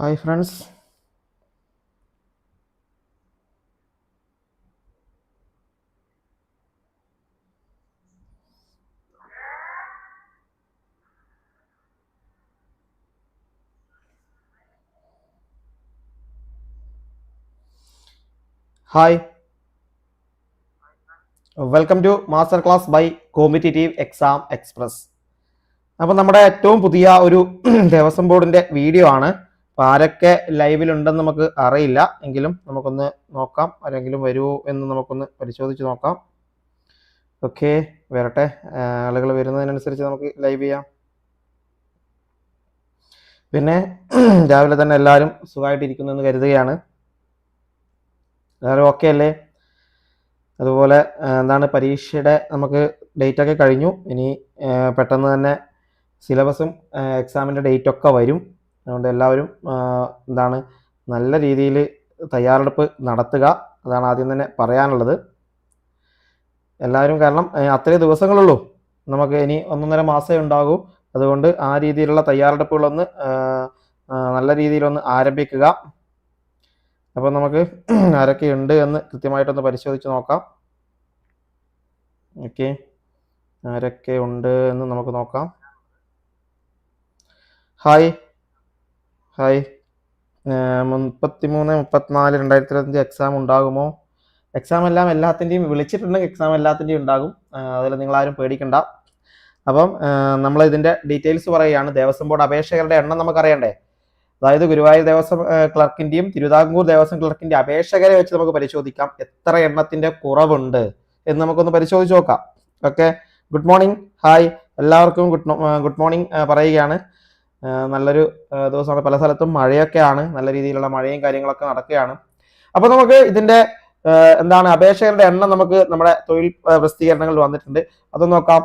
Hi friends. Hi. Welcome to master class by competitive exam express. അപ്പം നമ്മുടെ ഏറ്റവും പുതിയ ഒരു ദേവസ്വം ബോർഡിന്റെ വീഡിയോ ആണ്. അപ്പോൾ ആരൊക്കെ ലൈവിലുണ്ടെന്ന് നമുക്ക് അറിയില്ല. എങ്കിലും നമുക്കൊന്ന് നോക്കാം. ആരെങ്കിലും വരുമോ എന്ന് നമുക്കൊന്ന് പരിശോധിച്ച് നോക്കാം. ഓക്കെ വരട്ടെ. ആളുകൾ വരുന്നതിനനുസരിച്ച് നമുക്ക് ലൈവ് ചെയ്യാം. പിന്നെ രാവിലെ തന്നെ എല്ലാവരും സുഖമായിട്ടിരിക്കുന്നു എന്ന് കരുതുകയാണ്. എല്ലാവരും ഓക്കെ അല്ലേ? അതുപോലെ എന്താണ് പരീക്ഷയുടെ നമുക്ക് ഡേറ്റ് ഒക്കെ കഴിഞ്ഞു. ഇനി പെട്ടെന്ന് തന്നെ സിലബസും എക്സാമിന്റെ ഡേറ്റൊക്കെ വരും. അതുകൊണ്ട് എല്ലാവരും എന്താണ് നല്ല രീതിയിൽ തയ്യാറെടുപ്പ് നടത്തുക. അതാണ് ആദ്യം തന്നെ പറയാനുള്ളത്. എല്ലാവരും കാരണം അത്രയും അത്രേ ദിവസങ്ങളുള്ളൂ. നമുക്ക് ഇനി ഒന്നൊന്നര മാസമേ ഉണ്ടാകൂ. അതുകൊണ്ട് ആ രീതിയിലുള്ള തയ്യാറെടുപ്പുകളൊന്ന് നല്ല രീതിയിലൊന്ന് ആരംഭിക്കുക. അപ്പോൾ നമുക്ക് ആരൊക്കെ ഉണ്ട് എന്ന് കൃത്യമായിട്ടൊന്ന് പരിശോധിച്ച് നോക്കാം. ഓക്കെ. ആരൊക്കെ ഉണ്ട് എന്ന് നമുക്ക് നോക്കാം. ഹായ്. ഹായ്. മുപ്പത്തി മൂന്ന് മുപ്പത്തിനാല് രണ്ടായിരത്തി ഇരുപത്തഞ്ച് എക്സാം ഉണ്ടാകുമോ? എക്സാം എല്ലാം എല്ലാത്തിന്റെയും വിളിച്ചിട്ടുണ്ടെങ്കിൽ എക്സാം എല്ലാത്തിന്റെയും ഉണ്ടാകും. അതിൽ നിങ്ങളാരും പേടിക്കണ്ട. അപ്പം നമ്മൾ ഇതിന്റെ ഡീറ്റെയിൽസ് പറയുകയാണ്. ദേവസ്വം ബോർഡ് അപേക്ഷകരുടെ എണ്ണം നമുക്കറിയണ്ടേ? അതായത് ഗുരുവായൂർ ദേവസ്വം ക്ലർക്കിന്റെയും തിരുവിതാംകൂർ ദേവസ്വം ക്ലർക്കിന്റെ അപേക്ഷകരെ വെച്ച് നമുക്ക് പരിശോധിക്കാം. എത്ര എണ്ണത്തിന്റെ കുറവുണ്ട് എന്ന് നമുക്കൊന്ന് പരിശോധിച്ച് നോക്കാം. ഓക്കെ. Good morning. ഹായ്. എല്ലാവർക്കും ഗുഡ് ഗുഡ് മോർണിംഗ് പറയുകയാണ്. നല്ലൊരു ദിവസമാണ് പല സ്ഥലത്തും മഴയൊക്കെയാണ്. നല്ല രീതിയിലുള്ള മഴയും കാര്യങ്ങളൊക്കെ നടക്കുകയാണ്. അപ്പൊ നമുക്ക് ഇതിന്റെ എന്താണ് അപേക്ഷകരുടെ എണ്ണം നമുക്ക് നമ്മുടെ തൊഴിൽ പ്രസിദ്ധീകരണങ്ങളിൽ വന്നിട്ടുണ്ട്. അത് നോക്കാം.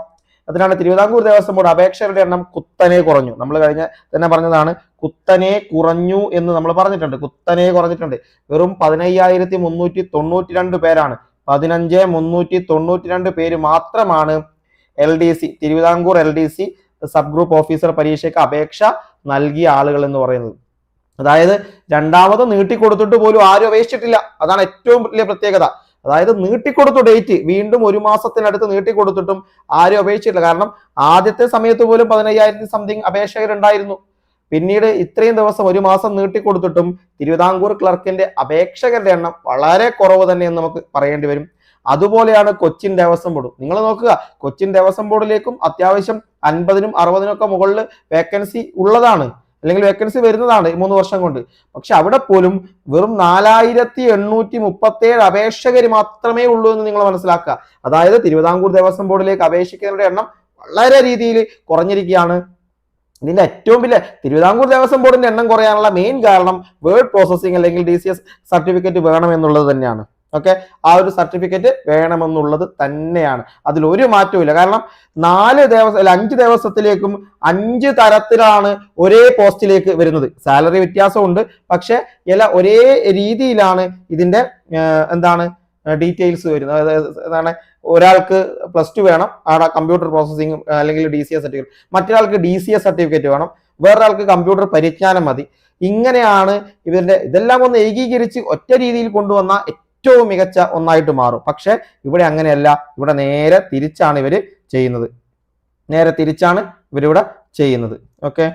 അതിനാണ് തിരുവിതാംകൂർ ദേവസ്വം ബോർഡ് അപേക്ഷകരുടെ എണ്ണം കുത്തനെ കുറഞ്ഞു. നമ്മൾ കഴിഞ്ഞ തന്നെ പറഞ്ഞതാണ് കുത്തനെ കുറഞ്ഞു എന്ന് നമ്മൾ പറഞ്ഞിട്ടുണ്ട്. കുത്തനെ കുറഞ്ഞിട്ടുണ്ട്. വെറും പതിനയ്യായിരത്തി മുന്നൂറ്റി തൊണ്ണൂറ്റി രണ്ട് പേരാണ്. പതിനഞ്ച് മുന്നൂറ്റി തൊണ്ണൂറ്റി രണ്ട് പേര് മാത്രമാണ് L D C Thiruvithamkoor L D C sub group officer പരീക്ഷയ്ക്ക് അപേക്ഷ നൽകിയ ആളുകൾ എന്ന് പറയുന്നത്. അതായത് രണ്ടാമത് നീട്ടിക്കൊടുത്തിട്ട് പോലും ആരും അപേക്ഷിച്ചിട്ടില്ല. അതാണ് ഏറ്റവും വലിയ പ്രത്യേകത. അതായത് നീട്ടിക്കൊടുത്തു ഡേറ്റ് വീണ്ടും ഒരു മാസത്തിനടുത്ത് നീട്ടിക്കൊടുത്തിട്ടും ആരും അപേക്ഷിച്ചിട്ടില്ല. കാരണം ആദ്യത്തെ സമയത്ത് പോലും പതിനയ്യായിരത്തി സംതിങ് അപേക്ഷകരുണ്ടായിരുന്നു. പിന്നീട് ഇത്രയും ദിവസം ഒരു മാസം നീട്ടിക്കൊടുത്തിട്ടും തിരുവിതാംകൂർ ക്ലർക്കിന്റെ അപേക്ഷകരുടെ എണ്ണം വളരെ കുറവ് തന്നെയെന്ന് നമുക്ക് പറയേണ്ടി വരും. അതുപോലെയാണ് കൊച്ചിൻ ദേവസ്വം ബോർഡ്. നിങ്ങൾ നോക്കുക കൊച്ചിൻ ദേവസ്വം ബോർഡിലേക്കും അത്യാവശ്യം അൻപതിനും അറുപതിനും ഒക്കെ മുകളിൽ വേക്കൻസി ഉള്ളതാണ്. അല്ലെങ്കിൽ വേക്കൻസി വരുന്നതാണ് ഈ മൂന്ന് വർഷം കൊണ്ട്. പക്ഷെ അവിടെ പോലും വെറും നാലായിരത്തി എണ്ണൂറ്റി മുപ്പത്തി ഏഴ് അപേക്ഷകർ മാത്രമേ ഉള്ളൂ എന്ന് നിങ്ങൾ മനസ്സിലാക്കുക. അതായത് തിരുവിതാംകൂർ ദേവസ്വം ബോർഡിലേക്ക് അപേക്ഷിക്കുന്നവരുടെ എണ്ണം വളരെ രീതിയിൽ കുറഞ്ഞിരിക്കുകയാണ്. ഇതിന്റെ ഏറ്റവും വലിയ തിരുവിതാംകൂർ ദേവസ്വം ബോർഡിന്റെ എണ്ണം കുറയാനുള്ള മെയിൻ കാരണം വേർഡ് പ്രോസസ്സിംഗ് അല്ലെങ്കിൽ ഡി സർട്ടിഫിക്കറ്റ് വേണം എന്നുള്ളത് തന്നെയാണ്. ഓക്കെ? ആ ഒരു സർട്ടിഫിക്കറ്റ് വേണമെന്നുള്ളത് തന്നെയാണ്. അതിൽ ഒരു മാറ്റവും കാരണം നാല് ദിവസം അല്ല അഞ്ച് ദിവസത്തിലേക്കും അഞ്ച് തരത്തിലാണ് ഒരേ പോസ്റ്റിലേക്ക് വരുന്നത്. സാലറി വ്യത്യാസമുണ്ട്. പക്ഷെ എല്ലാ ഒരേ രീതിയിലാണ് ഇതിന്റെ എന്താണ് ഡീറ്റെയിൽസ് വരുന്നത്. അതായത് എന്താണ് ഒരാൾക്ക് പ്ലസ് ടു വേണം അവിടെ കമ്പ്യൂട്ടർ പ്രോസസ്സിംഗ് അല്ലെങ്കിൽ ഡി സി എസ് സർട്ടിഫിക്കറ്റ്. മറ്റൊരാൾക്ക് ഡി സി എസ് സർട്ടിഫിക്കറ്റ് വേണം. വേറൊരാൾക്ക് കമ്പ്യൂട്ടർ പരിജ്ഞാനം മതി. ഇങ്ങനെയാണ് ഇവരുടെ ഇതെല്ലാം ഒന്ന് ഏകീകരിച്ച് ഒറ്റ രീതിയിൽ കൊണ്ടുവന്ന ഏറ്റവും മികച്ച ഒന്നായിട്ട് മാറും. പക്ഷെ ഇവിടെ അങ്ങനെയല്ല. ഇവിടെ നേരെ തിരിച്ചാണ് ഇവർ ചെയ്യുന്നത്. നേരെ തിരിച്ചാണ് ഇവരിവിടെ ചെയ്യുന്നത്. ഓക്കെ?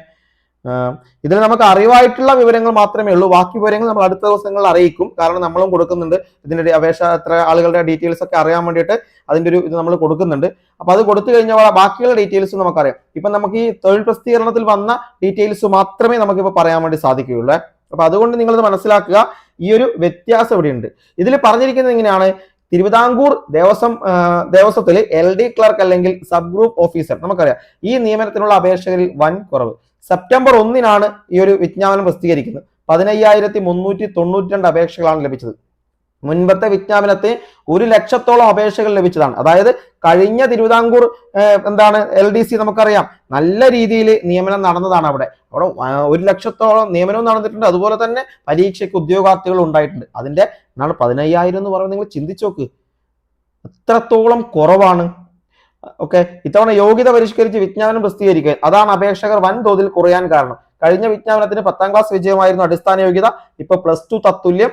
ഇതിൽ നമുക്ക് അറിവായിട്ടുള്ള വിവരങ്ങൾ മാത്രമേ ഉള്ളൂ. ബാക്കി വിവരങ്ങൾ നമ്മൾ അടുത്ത ദിവസങ്ങളിൽ അറിയിക്കും. കാരണം നമ്മളും കൊടുക്കുന്നുണ്ട്. ഇതിന്റെ അപേക്ഷ എത്ര ആളുകളുടെ ഡീറ്റെയിൽസ് ഒക്കെ അറിയാൻ വേണ്ടിയിട്ട് അതിന്റെ ഒരു ഇത് നമ്മൾ കൊടുക്കുന്നുണ്ട്. അപ്പൊ അത് കൊടുത്തു കഴിഞ്ഞാൽ ബാക്കിയുള്ള ഡീറ്റെയിൽസ് നമുക്കറിയാം. ഇപ്പൊ നമുക്ക് ഈ തൊഴിൽ പ്രസിദ്ധീകരണത്തിൽ വന്ന ഡീറ്റെയിൽസ് മാത്രമേ നമുക്കിപ്പോൾ പറയാൻ വേണ്ടി സാധിക്കുകയുള്ളൂ. അപ്പൊ അതുകൊണ്ട് നിങ്ങൾ മനസ്സിലാക്കുക. ഈ ഒരു വ്യത്യാസം ഇവിടെയുണ്ട്. ഇതിൽ പറഞ്ഞിരിക്കുന്നത് എങ്ങനെയാണ് തിരുവിതാംകൂർ ദേവസ്വം ദേവസ്വത്തിൽ എൽ ഡി ക്ലർക്ക് അല്ലെങ്കിൽ സബ് ഗ്രൂപ്പ് ഓഫീസർ നമുക്കറിയാം. ഈ നിയമനത്തിനുള്ള അപേക്ഷകരിൽ വൻ കുറവ്. സെപ്റ്റംബർ ഒന്നിനാണ് ഈ ഒരു വിജ്ഞാപനം പ്രസിദ്ധീകരിക്കുന്നത്. പതിനയ്യായിരത്തി മുന്നൂറ്റി തൊണ്ണൂറ്റി രണ്ട് അപേക്ഷകളാണ് ലഭിച്ചത്. മുൻപത്തെ വിജ്ഞാപനത്തെ ഒരു ലക്ഷത്തോളം അപേക്ഷകൾ ലഭിച്ചതാണ്. അതായത് കഴിഞ്ഞ തിരുവിതാംകൂർ എന്താണ് എൽ ഡി സി നമുക്കറിയാം. നല്ല രീതിയിൽ നിയമനം നടന്നതാണ് അവിടെ. അവിടെ ഒരു ലക്ഷത്തോളം നിയമനവും നടന്നിട്ടുണ്ട്. അതുപോലെ തന്നെ പരീക്ഷയ്ക്ക് ഉദ്യോഗാർത്ഥികൾ ഉണ്ടായിട്ടുണ്ട്. അതിന്റെ എന്നാണ് പതിനയ്യായിരം എന്ന് പറയുന്നത് നിങ്ങൾ ചിന്തിച്ചു നോക്ക്. എത്രത്തോളം കുറവാണ്. ഓക്കെ ഇത്തവണ യോഗ്യത പരിഷ്കരിച്ച് വിജ്ഞാപനം പ്രസിദ്ധീകരിക്കുക അതാണ് അപേക്ഷകർ വൻതോതിൽ കുറയാൻ കാരണം. കഴിഞ്ഞ വിജ്ഞാപനത്തിന് പത്താം ക്ലാസ് വിജയമായിരുന്നു അടിസ്ഥാന യോഗ്യത. ഇപ്പൊ പ്ലസ് ടു തത്തുല്യം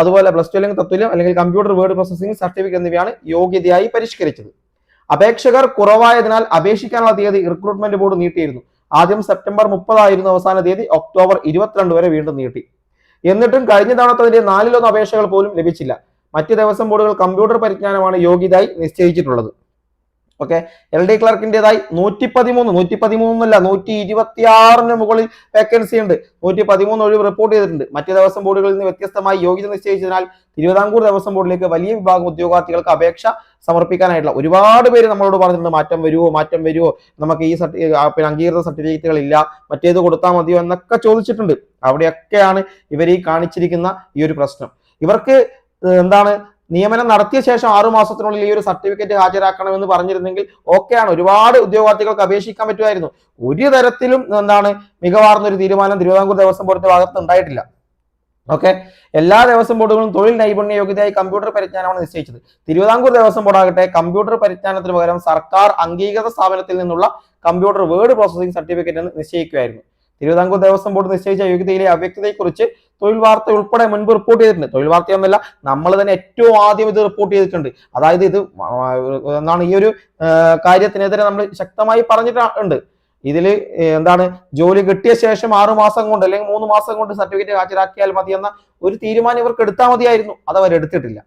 അതുപോലെ പ്ലസ് ടു അല്ലെങ്കിൽ തത്തുല്യം അല്ലെങ്കിൽ കമ്പ്യൂട്ടർ വേർഡ് പ്രോസസിംഗ് സർട്ടിഫിക്കറ്റ് എന്നിവയാണ് യോഗ്യതയായി പരിഷ്കരിച്ചത്. അപേക്ഷകർ കുറവായതിനാൽ അപേക്ഷിക്കാനുള്ള തീയതി റിക്രൂട്ട്മെന്റ് ബോർഡ് നീട്ടിയിരുന്നു. ആദ്യം സെപ്റ്റംബർ മുപ്പതായിരുന്നു അവസാന തീയതി ഒക്ടോബർ ഇരുപത്തിരണ്ട് വരെ വീണ്ടും നീട്ടി. എന്നിട്ടും കഴിഞ്ഞ തവണത്തതിന്റെ നാലിലൊന്ന് അപേക്ഷകൾ പോലും ലഭിച്ചില്ല. മറ്റ് ദിവസം ബോർഡുകൾ കമ്പ്യൂട്ടർ പരിജ്ഞാനമാണ് യോഗ്യതയായി നിശ്ചയിച്ചിട്ടുള്ളത്. ഓക്കെ എൽ ഡി ക്ലർക്കിന്റെതായി നൂറ്റി പതിമൂന്ന് നൂറ്റി പതിമൂന്നല്ല നൂറ്റി ഇരുപത്തി ആറിന് മുകളിൽ വേക്കൻസി ഉണ്ട്. നൂറ്റി പതിമൂന്ന് ഒഴിവ് റിപ്പോർട്ട് ചെയ്തിട്ടുണ്ട്. മറ്റ് ദിവസം ബോർഡുകളിൽ നിന്ന് വ്യത്യസ്തമായി യോഗ്യത നിശ്ചയിച്ചതിനാൽ തിരുവിതാംകൂർ ദേവസ്വം ബോർഡിലേക്ക് വലിയ വിഭാഗം ഉദ്യോഗാർത്ഥികൾക്ക് അപേക്ഷ സമർപ്പിക്കാനായിട്ടുള്ള ഒരുപാട് പേര് നമ്മളോട് പറഞ്ഞിട്ടുണ്ട് മാറ്റം വരുമോ മാറ്റം വരുമോ നമുക്ക് ഈ സർട്ടി പിന്നെ അംഗീകൃത സർട്ടിഫിക്കറ്റുകൾ ഇല്ല. മറ്റേത് കൊടുത്താൽ മതിയോ? എന്നൊക്കെ ചോദിച്ചിട്ടുണ്ട്. അവിടെയൊക്കെയാണ് ഇവർ ഈ കാണിച്ചിരിക്കുന്ന ഈ ഒരു പ്രശ്നം. ഇവർക്ക് എന്താണ് നിയമനം നടത്തിയ ശേഷം ആറു മാസത്തിനുള്ളിൽ ഈ ഒരു സർട്ടിഫിക്കറ്റ് ഹാജരാക്കണമെന്ന് പറഞ്ഞിരുന്നെങ്കിൽ ഓക്കെയാണ് ഒരുപാട് ഉദ്യോഗാർത്ഥികൾക്ക് അപേക്ഷിക്കാൻ പറ്റുമായിരുന്നു. ഒരു തരത്തിലും എന്താണ് മികവാർന്ന ഒരു തീരുമാനം തിരുവിതാംകൂർ ദേവസ്വം ബോർഡിന്റെ ഭാഗത്ത് ഉണ്ടായിട്ടില്ല. ഓക്കെ? എല്ലാ ദേവസ്വം ബോർഡുകളും തൊഴിൽ നൈപുണ്യ യോഗ്യതയായി കമ്പ്യൂട്ടർ പരിജ്ഞാനമാണ് നിശ്ചയിച്ചത്. തിരുവിതാംകൂർ ദേവസ്വം ബോർഡ് ആകട്ടെ കമ്പ്യൂട്ടർ പരിജ്ഞാനത്തിന് പകരം സർക്കാർ അംഗീകൃത സ്ഥാപനത്തിൽ നിന്നുള്ള കമ്പ്യൂട്ടർ വേർഡ് പ്രോസസിംഗ് സർട്ടിഫിക്കറ്റ് എന്ന് നിശ്ചയിക്കുകയായിരുന്നു തിരുവിതാംകൂർ ദേവസ്വം ബോർഡ് നിശ്ചയിച്ച യോഗ്യതയിലെ അവ്യക്തതയെക്കുറിച്ച് തൊഴിൽ വാർത്ത ഉൾപ്പെടെ മുൻപ് റിപ്പോർട്ട് ചെയ്തിട്ടുണ്ട്. തൊഴിൽ വാർത്തയൊന്നുമല്ല നമ്മൾ തന്നെ ഏറ്റവും ആദ്യം ഇത് റിപ്പോർട്ട് ചെയ്തിട്ടുണ്ട്. അതായത് ഇത് എന്താണ് ഈ ഒരു കാര്യത്തിനെതിരെ നമ്മൾ ശക്തമായി പറഞ്ഞിട്ടുണ്ട് ഇതിൽ എന്താണ് ജോലി കിട്ടിയ ശേഷം ആറു മാസം കൊണ്ട് അല്ലെങ്കിൽ മൂന്ന് മാസം കൊണ്ട് സർട്ടിഫിക്കറ്റ് ഹാജരാക്കിയാൽ മതി എന്ന ഒരു തീരുമാനം ഇവർക്ക് എടുത്താൽ മതിയായിരുന്നു. അത് അവർ എടുത്തിട്ടില്ല.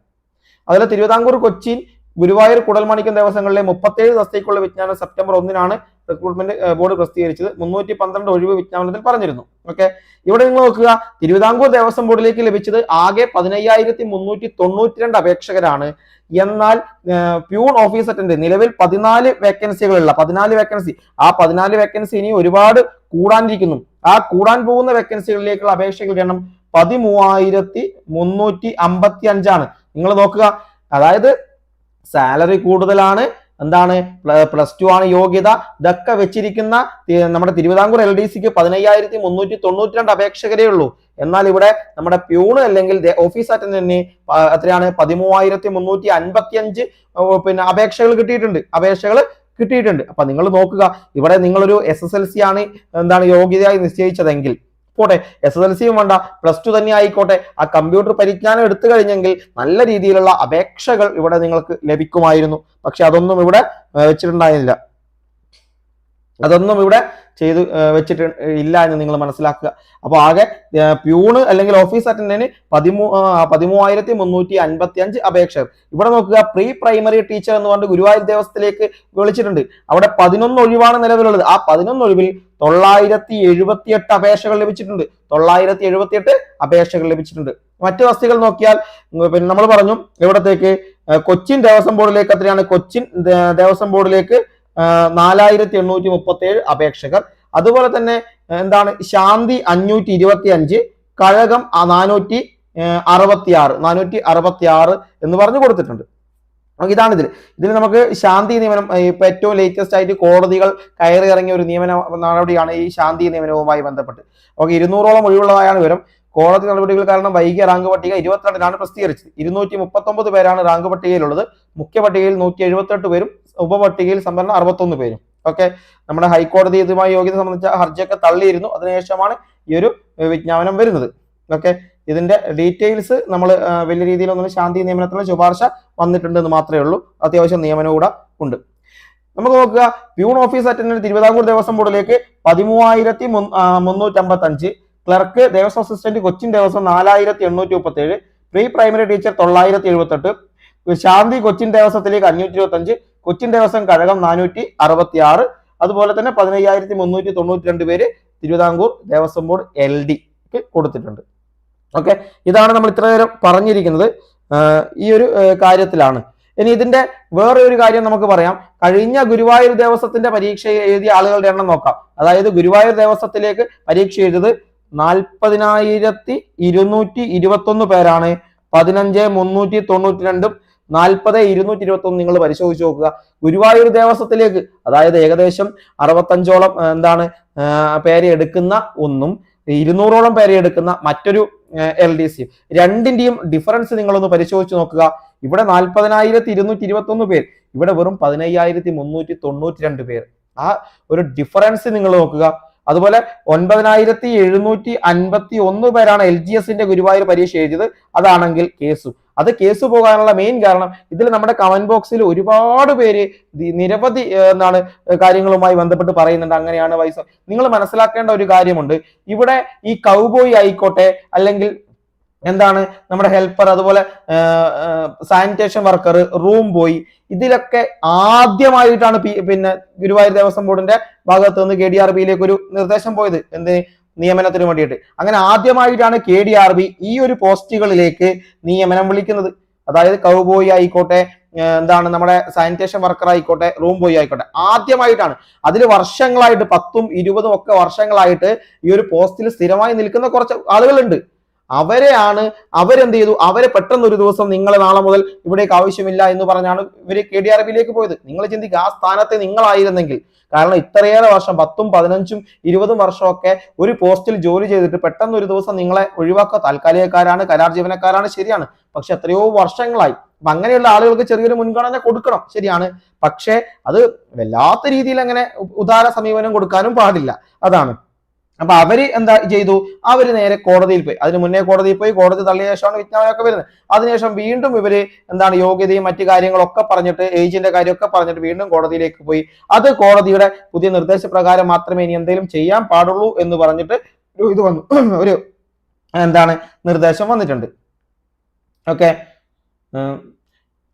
അതുപോലെ തിരുവിതാംകൂർ കൊച്ചിൻ ഗുരുവായൂർ കുടൽമാണിക്യം ദിവസങ്ങളിലെ മുപ്പത്തേഴ് ദിവസത്തേക്കുള്ള വിജ്ഞാനം സെപ്റ്റംബർ ഒന്നിനാണ് റിക്രൂട്ട്മെന്റ് ബോർഡ് പ്രസിദ്ധീകരിച്ചത് മുന്നൂറ്റി പന്ത്രണ്ട് ഒഴിവ് വിജ്ഞാപനത്തിൽ പറഞ്ഞിരുന്നു. ഓക്കെ ഇവിടെ നിങ്ങൾ നോക്കുക തിരുവിതാംകൂർ ദേവസ്വം ബോർഡിലേക്ക് ലഭിച്ചത് ആകെ പതിനയ്യായിരത്തി മുന്നൂറ്റി തൊണ്ണൂറ്റി രണ്ട് അപേക്ഷകരാണ്. എന്നാൽ പ്യൂൺ ഓഫീസ് അറ്റൻഡ് നിലവിൽ പതിനാല് വേക്കൻസികളുള്ള പതിനാല് വേക്കൻസി ആ പതിനാല് വേക്കൻസി ഇനി ഒരുപാട് കൂടാനിരിക്കുന്നു. ആ കൂടാൻ പോകുന്ന വേക്കൻസികളിലേക്കുള്ള അപേക്ഷകളുടെ എണ്ണം പതിമൂവായിരത്തി മുന്നൂറ്റി അമ്പത്തി അഞ്ചാണ് നിങ്ങൾ നോക്കുക അതായത് സാലറി കൂടുതലാണ് എന്താണ്? പ്ലസ് ടു ആണ് യോഗ്യത. ഇതൊക്കെ വെച്ചിരിക്കുന്ന നമ്മുടെ തിരുവിതാംകൂർ എൽ ഡി സിക്ക് പതിനയ്യായിരത്തി മുന്നൂറ്റി തൊണ്ണൂറ്റി രണ്ട് അപേക്ഷകരേ ഉള്ളൂ. എന്നാൽ ഇവിടെ നമ്മുടെ പ്യൂണ് അല്ലെങ്കിൽ ഓഫീസ് അറ്റൻഡന്റിന് എത്രയാണ്? പതിമൂവായിരത്തി മുന്നൂറ്റി അൻപത്തി അഞ്ച് പിന്നെ അപേക്ഷകൾ കിട്ടിയിട്ടുണ്ട്. അപേക്ഷകൾ കിട്ടിയിട്ടുണ്ട്. അപ്പൊ നിങ്ങൾ നോക്കുക. ഇവിടെ നിങ്ങളൊരു എസ് എസ് എൽ സി ആണ് എന്താണ് യോഗ്യതയായി നിശ്ചയിച്ചതെങ്കിൽ. പോട്ടെ എസ് എസ് എൽ സിയും വേണ്ട പ്ലസ് ടു തന്നെ ആയിക്കോട്ടെ. ആ കമ്പ്യൂട്ടർ പരിജ്ഞാനം എടുത്തു കഴിഞ്ഞെങ്കിൽ നല്ല രീതിയിലുള്ള അപേക്ഷകൾ ഇവിടെ നിങ്ങൾക്ക് ലഭിക്കുമായിരുന്നു. പക്ഷെ അതൊന്നും ഇവിടെ വെച്ചിട്ടുണ്ടായിരുന്നില്ല. അതൊന്നും ഇവിടെ ചെയ്തു വെച്ചിട്ട് ഇല്ല എന്ന് നിങ്ങൾ മനസ്സിലാക്കുക. അപ്പോൾ ആകെ പ്യൂണ് അല്ലെങ്കിൽ ഓഫീസ് അറ്റൻഡന്റിന് പതിമൂ പതിമൂവായിരത്തി മുന്നൂറ്റി അൻപത്തി അഞ്ച് അപേക്ഷകർ ഇവിടെ നോക്കുക പ്രീ പ്രൈമറി ടീച്ചർ എന്ന് പറഞ്ഞിട്ട് ഗുരുവായൂർ ദേവസ്ഥത്തിലേക്ക് വിളിച്ചിട്ടുണ്ട്. അവിടെ പതിനൊന്ന് ഒഴിവാണ് നിലവിലുള്ളത്. ആ പതിനൊന്ന് ഒഴിവിൽ തൊള്ളായിരത്തി എഴുപത്തി എട്ട് അപേക്ഷകൾ ലഭിച്ചിട്ടുണ്ട്. തൊള്ളായിരത്തി എഴുപത്തി എട്ട് അപേക്ഷകൾ ലഭിച്ചിട്ടുണ്ട്. മറ്റു വസ്തുക്കൾ നോക്കിയാൽ പിന്നെ നമ്മൾ പറഞ്ഞു എവിടത്തേക്ക് കൊച്ചിൻ ദേവസ്വം ബോർഡിലേക്ക് എത്രയാണ്? കൊച്ചിൻ ദേവസ്വം ബോർഡിലേക്ക് നാലായിരത്തി എണ്ണൂറ്റി മുപ്പത്തി ഏഴ് അപേക്ഷകർ. അതുപോലെ തന്നെ എന്താണ് ശാന്തി അഞ്ഞൂറ്റി ഇരുപത്തി അഞ്ച് കഴകം നാനൂറ്റി അറുപത്തി ആറ് നാനൂറ്റി അറുപത്തി ആറ് എന്ന് പറഞ്ഞു കൊടുത്തിട്ടുണ്ട്. ഇതാണ് ഇതിൽ ഇതിൽ നമുക്ക് ശാന്തി നിയമനം ഇപ്പൊ ഏറ്റവും ലേറ്റസ്റ്റ് ആയിട്ട് കോടതികൾ കയറി ഇറങ്ങിയ ഒരു നിയമന നടപടിയാണ് ഈ ശാന്തി നിയമനവുമായി ബന്ധപ്പെട്ട്. ഓക്കെ ഇരുന്നൂറോളം ഒഴിവുള്ളതായാണ് വിവരം. കോടതി നടപടികൾ കാരണം വൈകിയ റാങ്ക് പട്ടിക ഇരുപത്തിരണ്ടിനാണ് പ്രസിദ്ധീകരിച്ചത്. ഇരുന്നൂറ്റി മുപ്പത്തൊമ്പത് പേരാണ് റാങ്ക് പട്ടികയിലുള്ളത്. മുഖ്യ പട്ടികയിൽ നൂറ്റി എഴുപത്തെട്ട് പേരും ഉപപട്ടികയിൽ സംവരണം അറുപത്തൊന്ന് പേരും. ഓക്കെ നമ്മുടെ ഹൈക്കോടതി ഇതുമായി യോഗ്യത സംബന്ധിച്ച ഹർജിയൊക്കെ തള്ളിയിരുന്നു. അതിനുശേഷമാണ് ഈ ഒരു വിജ്ഞാപനം വരുന്നത്. ഓക്കെ ഇതിന്റെ ഡീറ്റെയിൽസ് നമ്മൾ വലിയ രീതിയിലൊന്നും ശാന്തി നിയമനത്തിനുള്ള ശുപാർശ വന്നിട്ടുണ്ട് എന്ന് മാത്രമേ ഉള്ളൂ. അത്യാവശ്യം നിയമനം കൂടെ ഉണ്ട്. നമുക്ക് നോക്കുക. Peon office attendant Thiruvithamkoor Devaswom ബോർഡിലേക്ക് പതിമൂവായിരത്തി മുന്നൂറ്റി അമ്പത്തി അഞ്ച് ക്ലർക്ക് ദേവസ്വം അസിസ്റ്റന്റ് കൊച്ചിൻ ദേവസ്വം നാലായിരത്തി എണ്ണൂറ്റി മുപ്പത്തി ഏഴ് പ്രീ പ്രൈമറി ടീച്ചർ തൊള്ളായിരത്തി എഴുപത്തെട്ട്. ശാന്തി കൊച്ചിൻ ദേവസ്വത്തിലേക്ക് അഞ്ഞൂറ്റി ഇരുപത്തി അഞ്ച് കൊച്ചിൻ ദേവസ്വം കഴകം നാനൂറ്റി അറുപത്തി ആറ് അതുപോലെ തന്നെ പതിനയ്യായിരത്തി മുന്നൂറ്റി തൊണ്ണൂറ്റി രണ്ട് പേര് തിരുവിതാംകൂർ ദേവസ്വം ബോർഡ് എൽ ഡിക്ക് കൊടുത്തിട്ടുണ്ട്. ഓക്കെ ഇതാണ് നമ്മൾ ഇത്ര നേരം പറഞ്ഞിരിക്കുന്നത്. ഈ ഒരു കാര്യത്തിലാണ്. ഇനി ഇതിന്റെ വേറെ ഒരു കാര്യം നമുക്ക് പറയാം. കഴിഞ്ഞ ഗുരുവായൂർ ദേവസ്വത്തിന്റെ പരീക്ഷ എഴുതിയ ആളുകളുടെ എണ്ണം നോക്കാം. അതായത് ഗുരുവായൂർ ദേവസ്വത്തിലേക്ക് പരീക്ഷ എഴുതിയത് നാൽപ്പതിനായിരത്തി ഇരുന്നൂറ്റി ഇരുപത്തി ഒന്ന് പേരാണ്. പതിനഞ്ച് മുന്നൂറ്റി തൊണ്ണൂറ്റി രണ്ടും നാൽപ്പത് ഇരുന്നൂറ്റി ഇരുപത്തി ഒന്ന് നിങ്ങൾ പരിശോധിച്ച് നോക്കുക. ഗുരുവായൂർ ദേവസ്വത്തിലേക്ക് അതായത് ഏകദേശം അറുപത്തഞ്ചോളം എന്താണ് പേരെ എടുക്കുന്ന ഒന്നും ഇരുന്നൂറോളം പേര് എടുക്കുന്ന മറ്റൊരു എൽ ഡി സി. രണ്ടിന്റെയും ഡിഫറൻസ് നിങ്ങളൊന്ന് പരിശോധിച്ച് നോക്കുക. ഇവിടെ നാൽപ്പതിനായിരത്തി ഇരുന്നൂറ്റി ഇരുപത്തി ഒന്ന് പേർ ഇവിടെ വെറും പതിനയ്യായിരത്തി മുന്നൂറ്റി തൊണ്ണൂറ്റി രണ്ട് പേർ. ആ ഒരു ഡിഫറൻസ് നിങ്ങൾ നോക്കുക. അതുപോലെ ഒൻപതിനായിരത്തി എഴുന്നൂറ്റി അൻപത്തി ഒന്ന് പേരാണ് എൽ ജി എസിന്റെ ഗുരുവായൂർ പരീക്ഷ എഴുതിയത്. അതാണെങ്കിൽ കേസും. അത് കേസ് പോകാനുള്ള മെയിൻ കാരണം ഇതിൽ നമ്മുടെ കമന്റ് ബോക്സിൽ ഒരുപാട് പേര് നിരവധി എന്താണ് കാര്യങ്ങളുമായി ബന്ധപ്പെട്ട് പറയുന്നുണ്ട്. അങ്ങനെയാണ് വൈസ് നിങ്ങൾ മനസ്സിലാക്കേണ്ട ഒരു കാര്യമുണ്ട്. ഇവിടെ ഈ കൗബോയ് ആയിക്കോട്ടെ അല്ലെങ്കിൽ എന്താണ് നമ്മുടെ ഹെൽപ്പർ അതുപോലെ സാനിറ്റേഷൻ വർക്കർ റൂം ബോയ് ഇതിലൊക്കെ ആദ്യമായിട്ടാണ് പിന്നെ ഗുരുവായൂർ ദേവസ്വം ബോർഡിന്റെ ഭാഗത്ത് നിന്ന് കെ ഡി ആർ ബിയിലേക്ക് ഒരു നിർദ്ദേശം പോയത്. എന്ത് നിയമനത്തിന് വേണ്ടിയിട്ട്. അങ്ങനെ ആദ്യമായിട്ടാണ് കെ ഡി ആർ ബി ഈ ഒരു പോസ്റ്റുകളിലേക്ക് നിയമനം വിളിക്കുന്നത്. അതായത് കൗബോയി ആയിക്കോട്ടെ എന്താണ് നമ്മുടെ സാനിറ്റേഷൻ വർക്കർ ആയിക്കോട്ടെ റൂം ബോയ് ആയിക്കോട്ടെ ആദ്യമായിട്ടാണ്. അതിൽ വർഷങ്ങളായിട്ട് പത്തും ഇരുപതും ഒക്കെ വർഷങ്ങളായിട്ട് ഈ ഒരു പോസ്റ്റിൽ സ്ഥിരമായി നിൽക്കുന്ന കുറച്ച് ആളുകളുണ്ട്. അവരെയാണ് അവരെന്ത് ചെയ്തു? അവരെ പെട്ടെന്ന് ഒരു ദിവസം നിങ്ങൾ നാളെ മുതൽ ഇവിടേക്ക് ആവശ്യമില്ല എന്ന് പറഞ്ഞാണ് ഇവർ കെ ഡി ആർ ബിയിലേക്ക് പോയത്. നിങ്ങൾ ചിന്തിക്കുക ആ സ്ഥാനത്തെ നിങ്ങളായിരുന്നെങ്കിൽ. കാരണം ഇത്രയേറെ വർഷം പത്തും പതിനഞ്ചും ഇരുപതും വർഷമൊക്കെ ഒരു പോസ്റ്റിൽ ജോലി ചെയ്തിട്ട് പെട്ടെന്ന് ഒരു ദിവസം നിങ്ങളെ ഒഴിവാക്കുക. താൽക്കാലികക്കാരാണ് കരാർ ജീവനക്കാരാണ് ശരിയാണ്. പക്ഷെ എത്രയോ വർഷങ്ങളായി. അപ്പൊ അങ്ങനെയുള്ള ആളുകൾക്ക് ചെറിയൊരു മുൻഗണന കൊടുക്കണം. ശരിയാണ്. പക്ഷേ അത് വല്ലാത്ത രീതിയിൽ അങ്ങനെ ഉദാര സമീപനം കൊടുക്കാനും പാടില്ല. അതാണ്. അപ്പൊ അവർ എന്താ ചെയ്തു? അവർ നേരെ കോടതിയിൽ പോയി. അതിന് മുന്നേ കോടതിയിൽ പോയി കോടതി തള്ളിയ ശേഷമാണ് വിജ്ഞാപനമൊക്കെ വരുന്നത്. അതിനുശേഷം വീണ്ടും ഇവർ എന്താണ് യോഗ്യതയും മറ്റു കാര്യങ്ങളൊക്കെ പറഞ്ഞിട്ട് ഏജിന്റെ കാര്യമൊക്കെ പറഞ്ഞിട്ട് വീണ്ടും കോടതിയിലേക്ക് പോയി. അത് കോടതിയുടെ പുതിയ നിർദ്ദേശപ്രകാരം മാത്രമേ ഇനി എന്തെങ്കിലും ചെയ്യാൻ പാടുള്ളൂ എന്ന് പറഞ്ഞിട്ട് ഒരു ഇത് വന്നു. ഒരു എന്താണ് നിർദ്ദേശം വന്നിട്ടുണ്ട്. ഓക്കെ.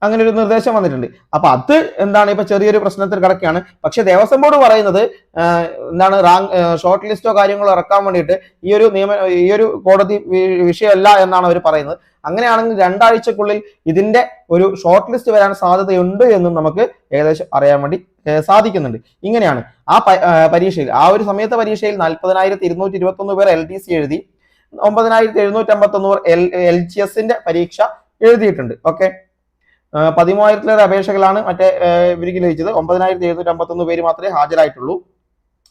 അങ്ങനെ ഒരു നിർദ്ദേശം വന്നിട്ടുണ്ട്. അപ്പൊ അത് എന്താണ് ഇപ്പൊ ചെറിയൊരു പ്രശ്നത്തിൽ കിടക്കുകയാണ്. പക്ഷെ ദേവസ്വം ബോർഡ് പറയുന്നത് എന്താണ് റാങ്ക് ഷോർട്ട് ലിസ്റ്റോ കാര്യങ്ങളോ ഇറക്കാൻ വേണ്ടിയിട്ട് ഈ ഒരു നിയമ ഈ ഒരു കോടതി വിഷയമല്ല എന്നാണ് അവർ പറയുന്നത്. അങ്ങനെയാണെങ്കിൽ രണ്ടാഴ്ചക്കുള്ളിൽ ഇതിന്റെ ഒരു ഷോർട്ട് ലിസ്റ്റ് വരാൻ സാധ്യതയുണ്ട് എന്നും നമുക്ക് ഏകദേശം അറിയാൻ വേണ്ടി സാധിക്കുന്നുണ്ട്. ഇങ്ങനെയാണ്. ആ പരീക്ഷയിൽ ആ ഒരു സമയത്തെ പരീക്ഷയിൽ നാൽപ്പതിനായിരത്തി ഇരുന്നൂറ്റി ഇരുപത്തി ഒന്ന് പേർ എൽ ഡി സി എഴുതി ഒമ്പതിനായിരത്തി എഴുന്നൂറ്റി അമ്പത്തി ഒന്ന് പേർ എൽ എൽ ജി എസിന്റെ പരീക്ഷ എഴുതിയിട്ടുണ്ട്. ഓക്കെ? പതിമൂവായിരത്തിലേറെ അപേക്ഷകളാണ് മറ്റേ ഇവർക്ക് ലഭിച്ചത്. ഒമ്പതിനായിരത്തി എഴുന്നൂറ്റി അമ്പത്തി ഒന്ന് പേര് മാത്രമേ ഹാജരായിട്ടുള്ളൂ.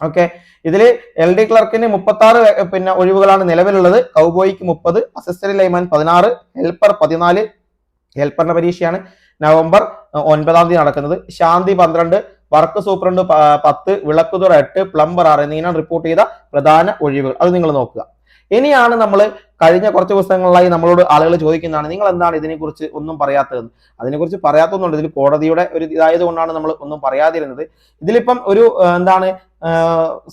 ഓക്കെ. ഇതിൽ എൽ ഡി ക്ലർക്കിന് മുപ്പത്തി ആറ് പിന്നെ ഒഴിവുകളാണ് നിലവിലുള്ളത്. കൗബോയിക്ക് മുപ്പത് അസിസ്റ്റന്റ് ലൈമാൻ പതിനാറ് ഹെൽപ്പർ പതിനാല് ഹെൽപ്പറിന്റെ പരീക്ഷയാണ് നവംബർ ഒൻപതാം തീയതി നടക്കുന്നത്. ശാന്തി പന്ത്രണ്ട് വർക്ക് സൂപ്രണ്ട് പത്ത് വിളക്കുതുറ എട്ട് പ്ലംബർ ആറ് എന്നിങ്ങനെയാണ് റിപ്പോർട്ട് ചെയ്ത പ്രധാന ഒഴിവുകൾ. അത് നിങ്ങൾ നോക്കുക. ഇനിയാണ് നമ്മൾ കഴിഞ്ഞ കുറച്ച് ദിവസങ്ങളിലായി നമ്മളോട് ആളുകൾ ചോദിക്കുന്നതാണ് നിങ്ങൾ എന്താണ് ഇതിനെക്കുറിച്ച് ഒന്നും പറയാത്തതെന്ന് അതിനെക്കുറിച്ച് പറയാത്തൊന്നുണ്ട് ഇതിൽ കോടതിയുടെ ഒരു ഇതായത് കൊണ്ടാണ് നമ്മൾ ഒന്നും പറയാതിരുന്നത്. ഇതിലിപ്പം ഒരു എന്താണ്